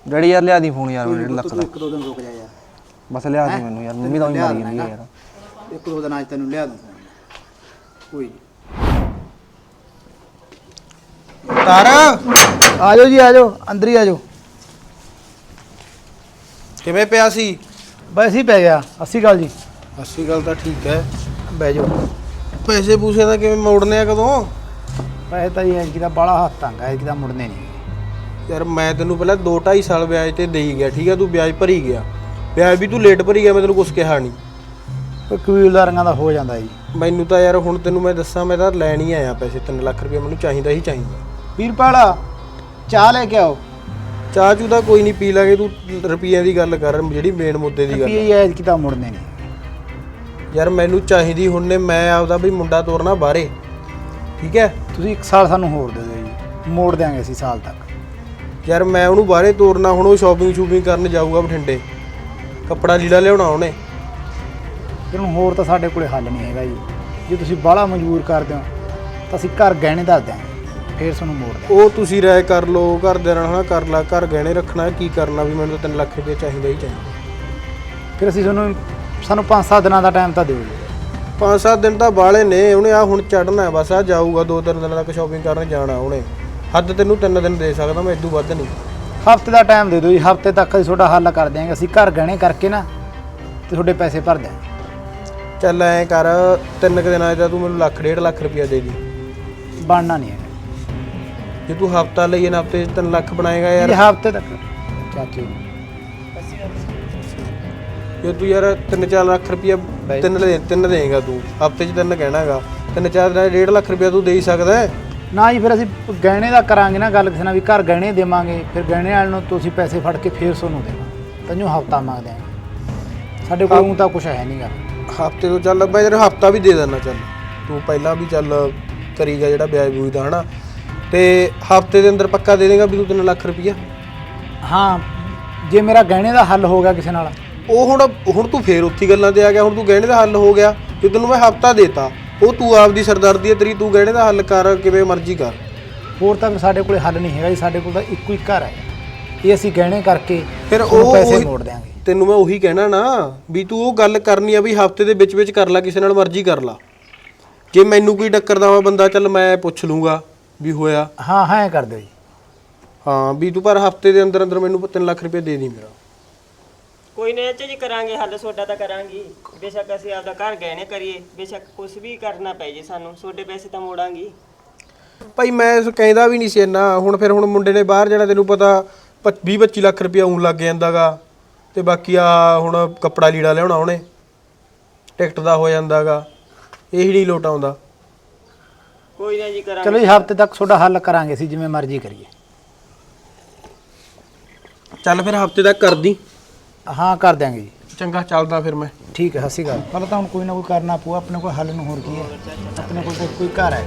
ਡੈਡੀ ਯਾਰ ਲਿਆ ਦੀ ਫੋਨ ਯਾਰ ਮੈਨੂੰ 1.5 ਲੱਖ ਤੂੰ ਦਾ ਇੱਕ ਦੋ ਦਿਨ ਰੁਕ ਜਾ ਯਾਰ। ਬਸ ਲਿਆ ਦੀ ਮੈਨੂੰ ਯਾਰ ਮੰਮੀ ਤਾਂ ਵੀ ਮਾਰੀ ਜਾਂਦੀ ਹੈ ਯਾਰ। ਇੱਕ ਦੋ ਦਿਨਾਂ ਚ ਤੈਨੂੰ ਲਿਆ ਦੂੰ ਫੋਨ ਕੋਈ ਨੀ। ਤਾਰ ਆ ਜਾਓ ਜੀ ਆ ਜਾਓ ਅੰਦਰ ਹੀ ਆ ਜਾਓ ਕਿਵੇਂ ਪਿਆ ਸੀ? ਬਸ ਹੀ ਪੈ ਗਿਆ। ਅੱਸੀ ਗੱਲ ਜੀ। ਅੱਛੀ ਗੱਲ ਤਾਂ ਠੀਕ ਹੈ। ਬਹਿ ਜਾਓ। ਪੈਸੇ ਪੂਸੇ ਦਾ ਕਿਵੇਂ ਮੋੜਨੇ ਆ ਕਦੋਂ? ਪੈਸੇ ਤਾਂ ਜੀ ਐਤਕੀ ਦਾ ਬਾਲਾ ਹੱਥ ਤੰਗ ਹੈ ਦਾ ਮੁੜਨੇ ਨਹੀਂ ਯਾਰ ਮੈਂ ਤੈਨੂੰ ਪਹਿਲਾਂ 2 2.5 ਸਾਲ ਵਿਆਜ ਤੇ ਦੇਈ ਗਿਆ ਠੀਕ ਆ? ਤੂੰ ਵਿਆਜ ਭਰੀ ਗਿਆ। ਵਿਆਜ ਵੀ ਤੂੰ ਲੇਟ ਭਰੀ ਗਿਆ ਮੈਂ ਤੈਨੂੰ ਕੁਝ ਕਿਹਾ ਨਹੀਂ ਕਬੀਲਦਾਰੀਆਂ ਦਾ ਹੋ ਜਾਂਦਾ ਜੀ। ਮੈਨੂੰ ਤਾਂ ਯਾਰ ਹੁਣ ਤੈਨੂੰ ਮੈਂ ਦੱਸਾਂ ਮੈਂ ਤਾਂ ਲੈਣ ਹੀ ਆਇਆ ਪੈਸੇ 3 ਲੱਖ ਰੁਪਏ ਮੈਨੂੰ ਚਾਹੀਦਾ ਹੀ ਚਾਹੀਦਾ। ਵੀਰਪਾਲ ਚਾਹ ਲੈ ਕੇ ਆਓ। ਚਾਹ ਚੂ ਤਾਂ ਕੋਈ ਨਹੀਂ ਪੀ ਲਾਂਗੇ ਤੂੰ ਰੁਪਈਆਂ ਦੀ ਗੱਲ ਕਰ ਜਿਹੜੀ ਮੇਨ ਮੁੱਦੇ ਦੀ ਗੱਲ ਪੀ ਐਤਕੀ ਤਾਂ ਮੁੜਨੇ ਨਹੀਂ। ਯਾਰ ਮੈਨੂੰ ਚਾਹੀਦੀ ਹੁਣ ਨੇ ਮੈਂ ਆਪਦਾ ਵੀ ਮੁੰਡਾ ਤੋਰਨਾ ਬਾਹਰੇ। ਠੀਕ ਹੈ? ਤੁਸੀਂ ਇੱਕ ਸਾਲ ਸਾਨੂੰ ਹੋਰ ਦੇ ਦਿਓ ਜੀ। ਮੋੜ ਦਿਆਂਗੇ ਅਸੀਂ ਸਾਲ ਤੱਕ। ਯਾਰ ਮੈਂ ਉਹਨੂੰ ਬਾਹਰੇ ਤੋਰਨਾ ਹੁਣ ਉਹ ਸ਼ਾਪਿੰਗ ਸ਼ੂਪਿੰਗ ਕਰਨ ਜਾਊਗਾ ਬਠਿੰਡੇ। ਕੱਪੜਾ ਲੀੜਾ ਲਿਆਉਣਾ ਉਹਨੇ। ਹੁਣ ਹੋਰ ਤਾਂ ਸਾਡੇ ਕੋਲੇ ਹੱਲ ਨਹੀਂ ਹੈਗਾ ਜੀ। ਜੇ ਤੁਸੀਂ ਬਾਹਲਾ ਮਜਬੂਰ ਕਰਦੇ ਹੋ ਤਾਂ ਅਸੀਂ ਘਰ ਗਹਿਣੇ ਦੱਸ ਦਿਆਂਗੇ। ਫਿਰ ਤੁਹਾਨੂੰ ਮੋੜ ਦਿਆਂਗੇ। ਉਹ ਤੁਸੀਂ ਰਾਏ ਕਰ ਲਓ ਘਰ ਦੇ ਨਾਲ ਹਨਾ ਕਰ ਲਾ ਘਰ ਗਹਿਣੇ ਰੱਖਣਾ ਕੀ ਕਰਨਾ ਵੀ ਮੈਨੂੰ ਤਾਂ 3 ਲੱਖ ਰੁਪਏ ਚਾਹੀਦਾ ਹੀ ਚਾਹੀਦਾ। ਫਿਰ ਅਸੀਂ ਤੁਹਾਨੂੰ ਸਾਨੂੰ 5-7 ਦਿਨਾਂ ਦਾ ਟਾਈਮ ਤਾਂ ਦਿਓ ਜੀ। ਪੰਜ ਸੱਤ ਦਿਨ ਤਾਂ ਬਾਲੇ ਨੇ ਉਹਨੇ ਆ ਹੁਣ ਚੜਨਾ ਬਸ ਆ ਜਾਊਗਾ ਦੋ ਤਿੰਨ ਦਿਨਾਂ ਤੱਕ ਸ਼ਾਪਿੰਗ ਕਰਨ ਜਾਣਾ ਉਹਨੇ। ਹੱਦ ਤੈਨੂੰ ਤਿੰਨ ਦਿਨ ਦੇ ਸਕਦਾ ਮੈਂ ਇਦੋਂ ਵੱਧ ਨਹੀਂ। ਹਫ਼ਤੇ ਦਾ ਟਾਈਮ ਦੇ ਦਿਓ ਜੀ ਹਫ਼ਤੇ ਤੱਕ ਅਸੀਂ ਤੁਹਾਡਾ ਹੱਲ ਕਰ ਦਿਆਂਗੇ। ਅਸੀਂ ਘਰ ਗਹਿਣੇ ਕਰਕੇ ਨਾ ਤੇ ਤੁਹਾਡੇ ਪੈਸੇ ਭਰ ਦਿਆਂਗੇ। ਚੱਲ ਐ ਕਰ ਤਿੰਨ ਕੁ ਦਿਨਾਂ 'ਚ ਤਾਂ ਤੂੰ ਮੈਨੂੰ ਲੱਖ ਡੇਢ ਲੱਖ ਰੁਪਇਆ ਦੇ ਦੀ। ਬਣਨਾ ਨਹੀਂ ਹੈਗਾ। ਜੇ ਤੂੰ ਹਫਤਾ ਲਈਏ ਨਾ ਹਫ਼ਤੇ 'ਚ ਤਿੰਨ ਲੱਖ ਬਣਾਏਗਾ ਇਹ ਯਾਰ ਹਫ਼ਤੇ ਤੱਕ। ਚਾਚੇ ਜੀ ਜੇ ਤੂੰ ਯਾਰ 3-4 ਲੱਖ ਰੁਪਇਆ ਤਿੰਨ ਦੇ ਤਿੰਨ ਦੇਗਾ ਤੂੰ ਹਫ਼ਤੇ 'ਚ ਤਿੰਨ ਕਹਿਣਾਗਾ। ਤਿੰਨ ਚਾਰ ਦਾ 1.5 ਲੱਖ ਰੁਪਇਆ ਤੂੰ ਦੇ ਹੀ ਸਕਦਾ ਹੈ। ਨਾ ਜੀ ਫਿਰ ਅਸੀਂ ਗਹਿਣੇ ਦਾ ਕਰਾਂਗੇ ਨਾ ਗੱਲ ਕਿਸੇ ਨਾਲ ਵੀ ਘਰ ਗਹਿਣੇ ਦੇਵਾਂਗੇ ਫਿਰ ਗਹਿਣੇ ਵਾਲੇ ਨੂੰ ਤੁਸੀਂ ਪੈਸੇ ਫੜ ਕੇ ਫੇਰ ਸੋਨੂੰ ਦੇਣਾ। ਤੈਨੂੰ ਹਫਤਾ ਮੰਗਦੇ ਆਂ। ਸਾਡੇ ਕੋਲ ਊਂ ਤਾਂ ਕੁਝ ਹੈ ਨਹੀਂਗਾ ਹਫ਼ਤੇ ਤੋਂ ਚੱਲ ਮੈਂ ਯਾਰ ਹਫਤਾ ਵੀ ਦੇ ਦੇਣਾ ਚੱਲ। ਤੂੰ ਪਹਿਲਾਂ ਵੀ ਚੱਲ ਕਰੀਗਾ ਜਿਹੜਾ ਵਿਆਜ ਬੂਜ ਦਾ ਹਨਾ? ਤੇ ਹਫ਼ਤੇ ਦੇ ਅੰਦਰ ਪੱਕਾ ਦੇ ਦੇਗਾ ਵੀ ਤੂੰ 3 ਲੱਖ ਰੁਪਇਆ ਹਾਂ ਜੇ ਮੇਰਾ ਗਹਿਣੇ ਦਾ ਹੱਲ ਹੋ ਗਿਆ ਕਿਸੇ ਨਾਲ। ਉਹ ਹੁਣ ਹੁਣ ਤੂੰ ਫੇਰ ਉੱਥੀ ਗੱਲਾਂ ਤੇ ਆ ਗਿਆ ਹੁਣ ਤੂੰ ਗਹਿਣੇ ਦਾ ਹੱਲ ਹੋ ਗਿਆ ਤੇ ਤੈਨੂੰ ਮੈਂ ਹਫਤਾ ਦੇਤਾ। ਉਹ ਤੂੰ ਆਪਦੀ ਸਰਦਾਰਦੀ ਹੈ ਤੇਰੀ ਤੂੰ ਗਹਿਣੇ ਦਾ ਹੱਲ ਕਰ ਕਿਵੇਂ ਮਰਜ਼ੀ ਕਰ। ਹੋਰ ਤਾਂ ਸਾਡੇ ਕੋਲੇ ਹੱਲ ਨਹੀਂ ਹੈਗਾ ਜੀ ਸਾਡੇ ਕੋਲ ਤਾਂ ਇੱਕੋ ਹੀ ਘਰ ਹੈ। ਇਹ ਅਸੀਂ ਗਹਿਣੇ ਕਰਕੇ ਫਿਰ ਉਹ ਪੈਸੇ ਮੋੜ ਦਿਆਂਗੇ। ਤੈਨੂੰ ਮੈਂ ਉਹੀ ਕਹਿਣਾ ਨਾ ਵੀ ਤੂੰ ਉਹ ਗੱਲ ਕਰਨੀ ਆ ਵੀ ਹਫ਼ਤੇ ਦੇ ਵਿੱਚ ਵਿੱਚ ਕਰ ਲੈ ਕਿਸੇ ਨਾਲ ਮਰਜ਼ੀ ਕਰ ਲਾ। ਜੇ ਮੈਨੂੰ ਕੋਈ ਟੱਕਰਦਾ ਵਾ ਬੰਦਾ ਚੱਲ ਮੈਂ ਪੁੱਛ ਲੂੰਗਾ ਵੀ ਹੋਇਆ। ਹਾਂ ਹਾਂ ਐਂ ਕਰ ਦਿਓ ਜੀ। ਹਾਂ ਵੀ ਤੂੰ ਪਰ ਹਫ਼ਤੇ ਦੇ ਅੰਦਰ ਅੰਦਰ ਮੈਨੂੰ 3 ਲੱਖ ਰੁਪਏ ਦੇ ਦੀ ਮੇਰਾ। ਕੋਈ ਨਹੀਂ ਚਾਚਾ ਜੀ ਕਰਾਂਗੇ ਹੱਲ ਸੋਡਾ ਤਾਂ ਕਰਾਂਗੇ। ਬੇਸ਼ੱਕ ਅਸੀਂ ਆਪਦਾ ਘਰ ਗਹਿਣੇ ਕਰੀਏ ਬੇਸ਼ੱਕ ਕੁਝ ਵੀ ਕਰਨਾ ਪੈ ਜੇ ਸਾਨੂੰ ਸੋਡੇ ਪੈਸੇ ਤਾਂ ਮੋੜਾਂਗੇ। ਭਾਈ ਮੈਂ ਇਸ ਕਹਿੰਦਾ ਵੀ ਨਹੀਂ ਸੀ ਇੰਨਾ। ਹੁਣ ਫਿਰ ਹੁਣ ਮੁੰਡੇ ਨੇ ਬਾਹਰ ਜਾਣਾ ਤੈਨੂੰ ਪਤਾ 20 25 ਲੱਖ ਰੁਪਇਆ ਉਂ ਲੱਗ ਜਾਂਦਾਗਾ। ਤੇ ਬਾਕੀ ਆ ਹੁਣ ਕੱਪੜਾ ਲੀੜਾ ਲਿਆਉਣਾ ਉਹਨੇ। ਟਿਕਟ ਦਾ ਹੋ ਜਾਂਦਾਗਾ। ਇਹੀ ਨਹੀਂ ਲੋਟ ਆਉਂਦਾ। ਕੋਈ ਨਾ ਜੀ ਕਰਾਂਗੇ। ਚਲੋ ਜੀ ਹਫ਼ਤੇ ਤੱਕ ਤੁਹਾਡਾ ਹੱਲ ਕਰਾਂਗੇ ਅਸੀਂ ਜਿਵੇਂ ਮਰਜ਼ੀ ਕਰੀਏ। ਚੱਲ ਫਿਰ ਹਫ਼ਤੇ ਤੱਕ ਕਰਦੀ। ਹਾਂ ਕਰ ਦਿਆਂਗੇ ਜੀ। ਚੰਗਾ ਚੱਲਦਾ ਫਿਰ ਮੈਂ। ਠੀਕ ਹੈ ਹੱਸੀ ਗੱਲ ਪਹਿਲਾਂ ਤਾਂ ਹੁਣ ਕੋਈ ਨਾ ਕੋਈ ਕਰਨਾ ਪਊ ਆਪਣੇ ਕੋਲ ਹੱਲ ਨੂੰ ਹੋਰ ਕੀ ਹੈ? ਆਪਣੇ ਕੋਲ ਤਾਂ ਕੋਈ ਘਰ ਹੈ।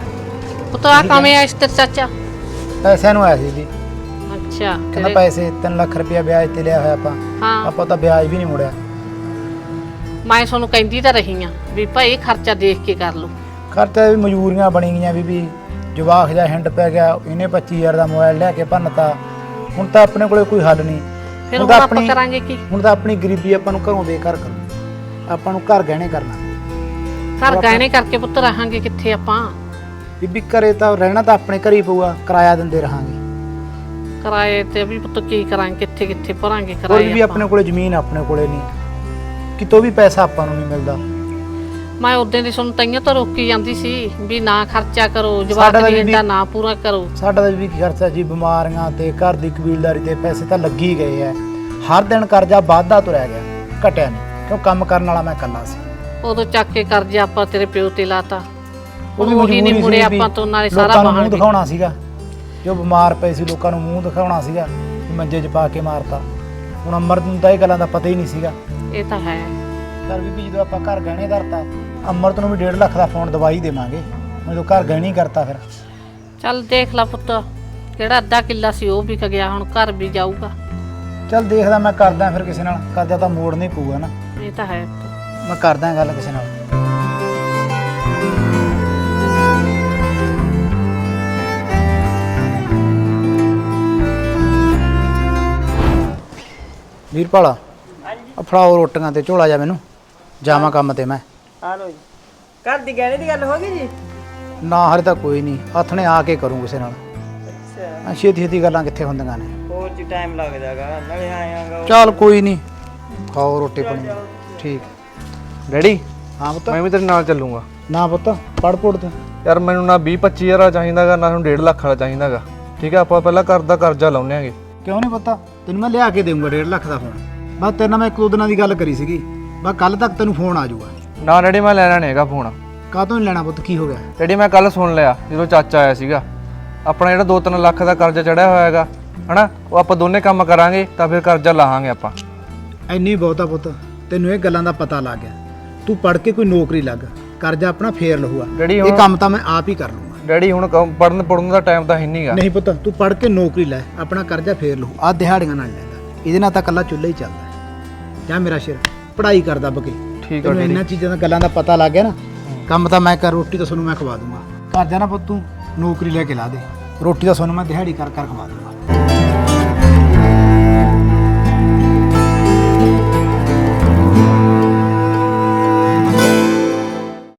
ਪੁੱਤ ਆ ਕਵੇਂ ਆ ਇਸ ਤੇ ਚਾਚਾ। ਪੈਸਿਆਂ ਨੂੰ ਆਇਆ ਸੀ ਜੀ। ਅੱਛਾ ਕਹਿੰਦਾ ਪੈਸੇ 3 ਲੱਖ ਰੁਪਇਆ ਵਿਆਜ ਤੇ ਲਿਆ ਹੋਇਆ ਆਪਾਂ। ਹਾਂ। ਆਪਾਂ ਤਾਂ ਵਿਆਜ ਵੀ ਨਹੀਂ ਮੁੜਿਆ। ਮੈਂ ਤੁਹਾਨੂੰ ਕਹਿੰਦੀ ਤਾਂ ਰਹੀ ਆ ਵੀ ਭਾਈ ਖਰਚਾ ਦੇਖ ਕੇ ਕਰ ਲਓ। ਖਰਚਾ ਵੀ ਮਜਬੂਰੀਆਂ ਬਣੀ ਗਈਆਂ ਬੀਬੀ ਜਵਾਖ ਜਾ ਹਿੰਡ ਪੈ ਗਿਆ ਇਹਨੇ 25000 ਦਾ ਮੋਬਾਈਲ ਲੈ ਕੇ ਭੰਨਤਾ। ਹੁਣ ਤਾਂ ਆਪਣੇ ਕੋਲੇ ਕੋਈ ਹੱਲ ਨਹੀਂ। ਫਿਰ ਹੁਣ ਆਪਾਂ ਕਰਾਂਗੇ ਕੀ? ਹੁਣ ਤਾਂ ਆਪਣੀ ਗਰੀਬੀ ਆਪਾਂ ਨੂੰ ਘਰੋਂ ਬੇਘਰ ਕਰੂ ਆਪਾਂ ਨੂੰ ਘਰ ਗਹਿਣੇ ਕਰਨਾ। ਘਰ ਗਹਿਣੇ ਕਰਕੇ ਪੁੱਤ ਰਹਾਂਗੇ ਕਿੱਥੇ ਆਪਾਂ? ਬੀਬੀ ਘਰੇ ਤਾਂ ਰਹਿਣਾ ਤਾਂ ਆਪਣੇ ਘਰ ਹੀ ਪਊਗਾ ਕਿਰਾਇਆ ਦਿੰਦੇ ਰਹਾਂਗੇ। ਕਿਰਾਏ ਤੇ ਵੀ ਪੁੱਤ ਕੀ ਕਰਾਂਗੇ ਕਿੱਥੇ ਕਿੱਥੇ ਭਰਾਂਗੇ ਹੋਰ ਕਿਰਾਏ ਵੀ ਆਪਣੇ ਕੋਲੇ ਜ਼ਮੀਨ ਆਪਣੇ ਕੋਲੇ ਨਹੀਂ। ਕਿਤੋਂ ਵੀ ਪੈਸਾ ਆਪਾਂ ਨੂੰ ਨਹੀਂ ਮਿਲਦਾ। ਮੈਂ ਉਦੋਂ ਦੀ ਤੁਹਾਨੂੰ ਤਈਆਂ ਤਾਂ ਰੋਕੀ ਜਾਂਦੀ ਸੀ ਵੀ ਨਾ ਖਰਚਾ ਕਰੋ ਸਾਡਾ ਜਵਾਬ ਤਾਂ ਬੀਬੀ- ਦਾ ਨਾ ਪੂਰਾ ਕਰੋ। ਸਾਡਾ ਤਾਂ ਵੀ ਖਰਚਾ ਜੀ ਬਿਮਾਰੀਆਂ ਤੇ ਘਰ ਦੀ ਕਬੀਲਦਾਰੀ ਤੇ ਪੈਸੇ ਤਾਂ ਲੱਗੀ ਗਏ ਐ ਹਰ ਦਿਨ ਕਰਜ਼ਾ ਵੱਧਦਾ ਤੁਰਿਆ ਗਿਆ ਘਟਿਆ ਨਹੀਂ ਕਿਉਂ ਕੰਮ ਕਰਨ ਵਾਲਾ ਮੈਂ ਇਕੱਲਾ ਸੀ। ਉਦੋਂ ਚੱਕ ਕੇ ਕਰਜ਼ਾ ਆਪਾਂ ਤੇਰੇ ਪਿਓ ਤੇ ਲਾਤਾ। ਉਹ ਵੀ ਉਹੀ ਨਹੀਂ ਮਜਬੂਰੀ ਮੁੜੇ ਸੀ ਵੀ ਆਪਾਂ ਤੋਂ ਨਾਲੇ ਸਾਰਾ ਲੋਕਾਂ ਨੂੰ ਮੂੰਹ ਬਹਾਨ ਦਿਖਾਉਣਾ ਸੀਗਾ। ਜੋ ਬਿਮਾਰ ਪਏ ਸੀ ਲੋਕਾਂ ਨੂੰ ਮੂੰਹ ਦਿਖਾਉਣਾ ਸੀਗਾ ਵੀ ਮੰਜੇ 'ਚ ਪਾ ਕੇ ਮਾਰਤਾ। ਹੁਣ ਅਮਰ ਨੂੰ ਤਾਂ ਇਹ ਗੱਲਾਂ ਦਾ ਪਤਾ ਹੀ ਨਹੀਂ ਸੀਗਾ। ਇਹ ਤਾਂ ਹੈ। ਪਰ ਬੀਬੀ ਜਦੋਂ ਆਪਾਂ ਘਰ ਗਹਿਣੇ ਧਰਤਾ ਅਮਰਤ ਨੂੰ ਵੀ 1.5 ਲੱਖ ਦਾ ਫੋਨ ਦਵਾਈ ਦੇਵਾਂਗੇ। ਜਦੋਂ ਘਰ ਗਹਿਣੀ ਕਰਤਾ ਫਿਰ। ਚੱਲ ਦੇਖ ਲੈ ਪੁੱਤ ਕਿਹੜਾ ਅੱਧਾ ਕਿੱਲਾ ਸੀ ਉਹ ਵਿਕ ਗਿਆ ਹੁਣ ਘਰ ਵੀ ਜਾਊਗਾ। ਚੱਲ ਦੇਖਦਾ ਮੈਂ ਕਰਦਾ ਫਿਰ ਕਿਸੇ ਨਾਲ ਕਰਜ਼ਾ ਤਾਂ ਮੋੜ ਨਹੀਂ ਪਊਗਾ ਨਾ। ਇਹ ਤਾਂ ਹੈ। ਪੁੱਤ। ਮੈਂ ਕਰਦਾ ਗੱਲ ਕਿਸੇ ਨਾਲ। ਵੀਰਪਾਲਾ ਆ ਫੜਾਓ ਰੋਟੀਆਂ ਤੇ ਝੋਲਾ ਜਾ ਮੈਨੂੰ। ਜਾਵਾਂ ਕੰਮ ਤੇ ਮੈਂ। ਆ ਲੋ ਜੀ। ਘਰ ਦੀ ਗਹਿਣੇ ਦੀ ਗੱਲ ਹੋ ਗਈ ਜੀ? ਨਾ ਹਰੇ ਤਾਂ ਕੋਈ ਨਹੀਂ। ਹੱਥਣੇ ਆ ਕੇ ਕਰੂੰ ਕਿਸੇ ਨਾਲ। ਅੱਛਾ। ਆ ਛੇਤੀ ਛੇਤੀ ਗੱਲਾਂ ਕਿੱਥੇ ਹੁੰਦੀਆਂ ਨੇ। ਹੋਰ ਜੀ ਟਾਈਮ ਲੱਗਦਾਗਾ ਨਾਲੇ ਆਇਆਗਾ ਚੱਲ ਕੋਈ ਨਹੀਂ। ਖਾਓ ਰੋਟੀ ਪਾਣੀ। ਠੀਕ। ਡੈਡੀ ਹਾਂ ਪੁੱਤ। ਮੈਂ ਵੀ ਤੇਰੇ ਨਾਲ ਚੱਲੂਗਾ। ਨਾ ਪੁੱਤ ਪੜ ਪੜ ਤੂੰ ਯਾਰ ਮੈਨੂੰ ਨਾ 20 25000 ਵਾਲਾ ਚਾਹੀਦਾਗਾ ਨਾ ਮੈਨੂੰ 1.5 ਲੱਖ ਵਾਲਾ ਚਾਹੀਦਾਗਾ ਠੀਕ ਹੈ ਆਪਾਂ ਪਹਿਲਾਂ ਘਰ ਦਾ ਕਰਜ਼ਾ ਲਾਉਣੇ ਆਂਗੇ। ਕਿਉਂ ਨਹੀਂ ਪਤਾ? ਤੈਨੂੰ ਮੈਂ ਲਿਆ ਕੇ ਦੇਵਾਂਗਾ 1.5 ਲੱਖ ਦਾ ਫੋਨ ਬਸ ਤੇਰੇ ਨਾਲ ਮੈਂ ਇੱਕ ਦੋ ਦਿਨਾਂ ਦੀ ਗੱਲ ਕਰੀ ਸੀਗੀ। ਬਸ ਕੱਲ ਤੱਕ ਤੈਨੂੰ ਫੋਨ ਆ ਜਾਊਗਾ। ਨਾ ਡੈਡੀ ਮੈਂ ਲੈਣਾ ਨਹੀਂ ਹੈਗਾ ਫੋਨ ਕਾਹਤੋਂ ਨਹੀਂ ਲੈਣਾ ਪੁੱਤ? ਕੀ ਹੋ ਗਿਆ? ਡੈਡੀ ਮੈਂ ਕੱਲ ਸੁਣ ਲਿਆ ਜਦੋਂ ਚਾਚਾ ਆਇਆ ਸੀਗਾ। ਆਪਣਾ ਜਿਹੜਾ 2-3 ਲੱਖ ਦਾ ਕਰਜ਼ਾ ਚੜਿਆ ਹੋਇਆ ਹੈਗਾ ਹਨਾ? ਉਹ ਆਪਾਂ ਦੋਨੇ ਕੰਮ ਕਰਾਂਗੇ ਤਾਂ ਫਿਰ ਕਰਜ਼ਾ ਲਾਹਾਂਗੇ ਆਪਾਂ। ਐਨੀ ਬਹੁਤਾ ਪੁੱਤ। ਤੈਨੂੰ ਇਹ ਗੱਲਾਂ ਦਾ ਪਤਾ ਲੱਗ ਗਿਆ। ਤੂੰ ਪੜ ਕੇ ਕੋਈ ਨੌਕਰੀ ਲੱਗ। ਕਰਜ਼ਾ ਆਪਣਾ ਫੇਰ ਲਹੂਗਾ ਡੈਡੀ ਇਹ ਕੰਮ ਤਾਂ ਮੈਂ ਆਪ ਹੀ ਕਰ ਲੂੰਗਾ। ਡੈਡੀ ਹੁਣ ਪੜਨ ਪੜਨ ਦਾ ਟਾਈਮ ਤਾਂ ਹੈ ਨਹੀਂਗਾ ਨਹੀਂ ਪੁੱਤ ਤੂੰ ਪੜ ਕੇ ਨੌਕਰੀ ਲੈ ਆਪਣਾ ਕਰਜ਼ਾ ਫੇਰ ਲਹੂ ਆ ਦਿਹਾੜੀਆਂ ਨਾਲ ਲੈਂਦਾ। ਇਹਦੇ ਨਾਲ ਤਾਂ ਕੱਲਾ ਚੁੱਲ੍ਹਾ ਹੀ ਚੱਲਦਾ। ਹੈ। ਜਾ ਮੇਰਾ ਸ਼ੇਰ ਪੜ੍ਹਾਈ ਕਰਦਾ ਬਕੇ। ਠੀਕ ਆ ਤੈਨੂੰ ਇਹਨਾਂ ਚੀਜ਼ਾਂ ਦਾ ਗੱਲਾਂ ਦਾ ਪਤਾ ਲੱਗ ਗਿਆ ਨਾ ਕੰਮ ਤਾਂ ਮੈਂ ਕਰ ਰੋਟੀ ਤਾਂ ਤੁਹਾਨੂੰ ਮੈਂ ਖਵਾ ਦੂੰਗਾ। ਘਰ ਜਾ ਨਾ ਪੁੱਤ ਤੂੰ ਨੌਕਰੀ ਲੈ ਕੇ ਲਾ ਦੇ। ਰੋਟੀ ਤਾਂ ਤੁਹਾਨੂੰ ਮੈਂ ਦਿਹਾੜੀ ਕਰ ਕਰ ਖਵਾ ਦੂੰਗਾ।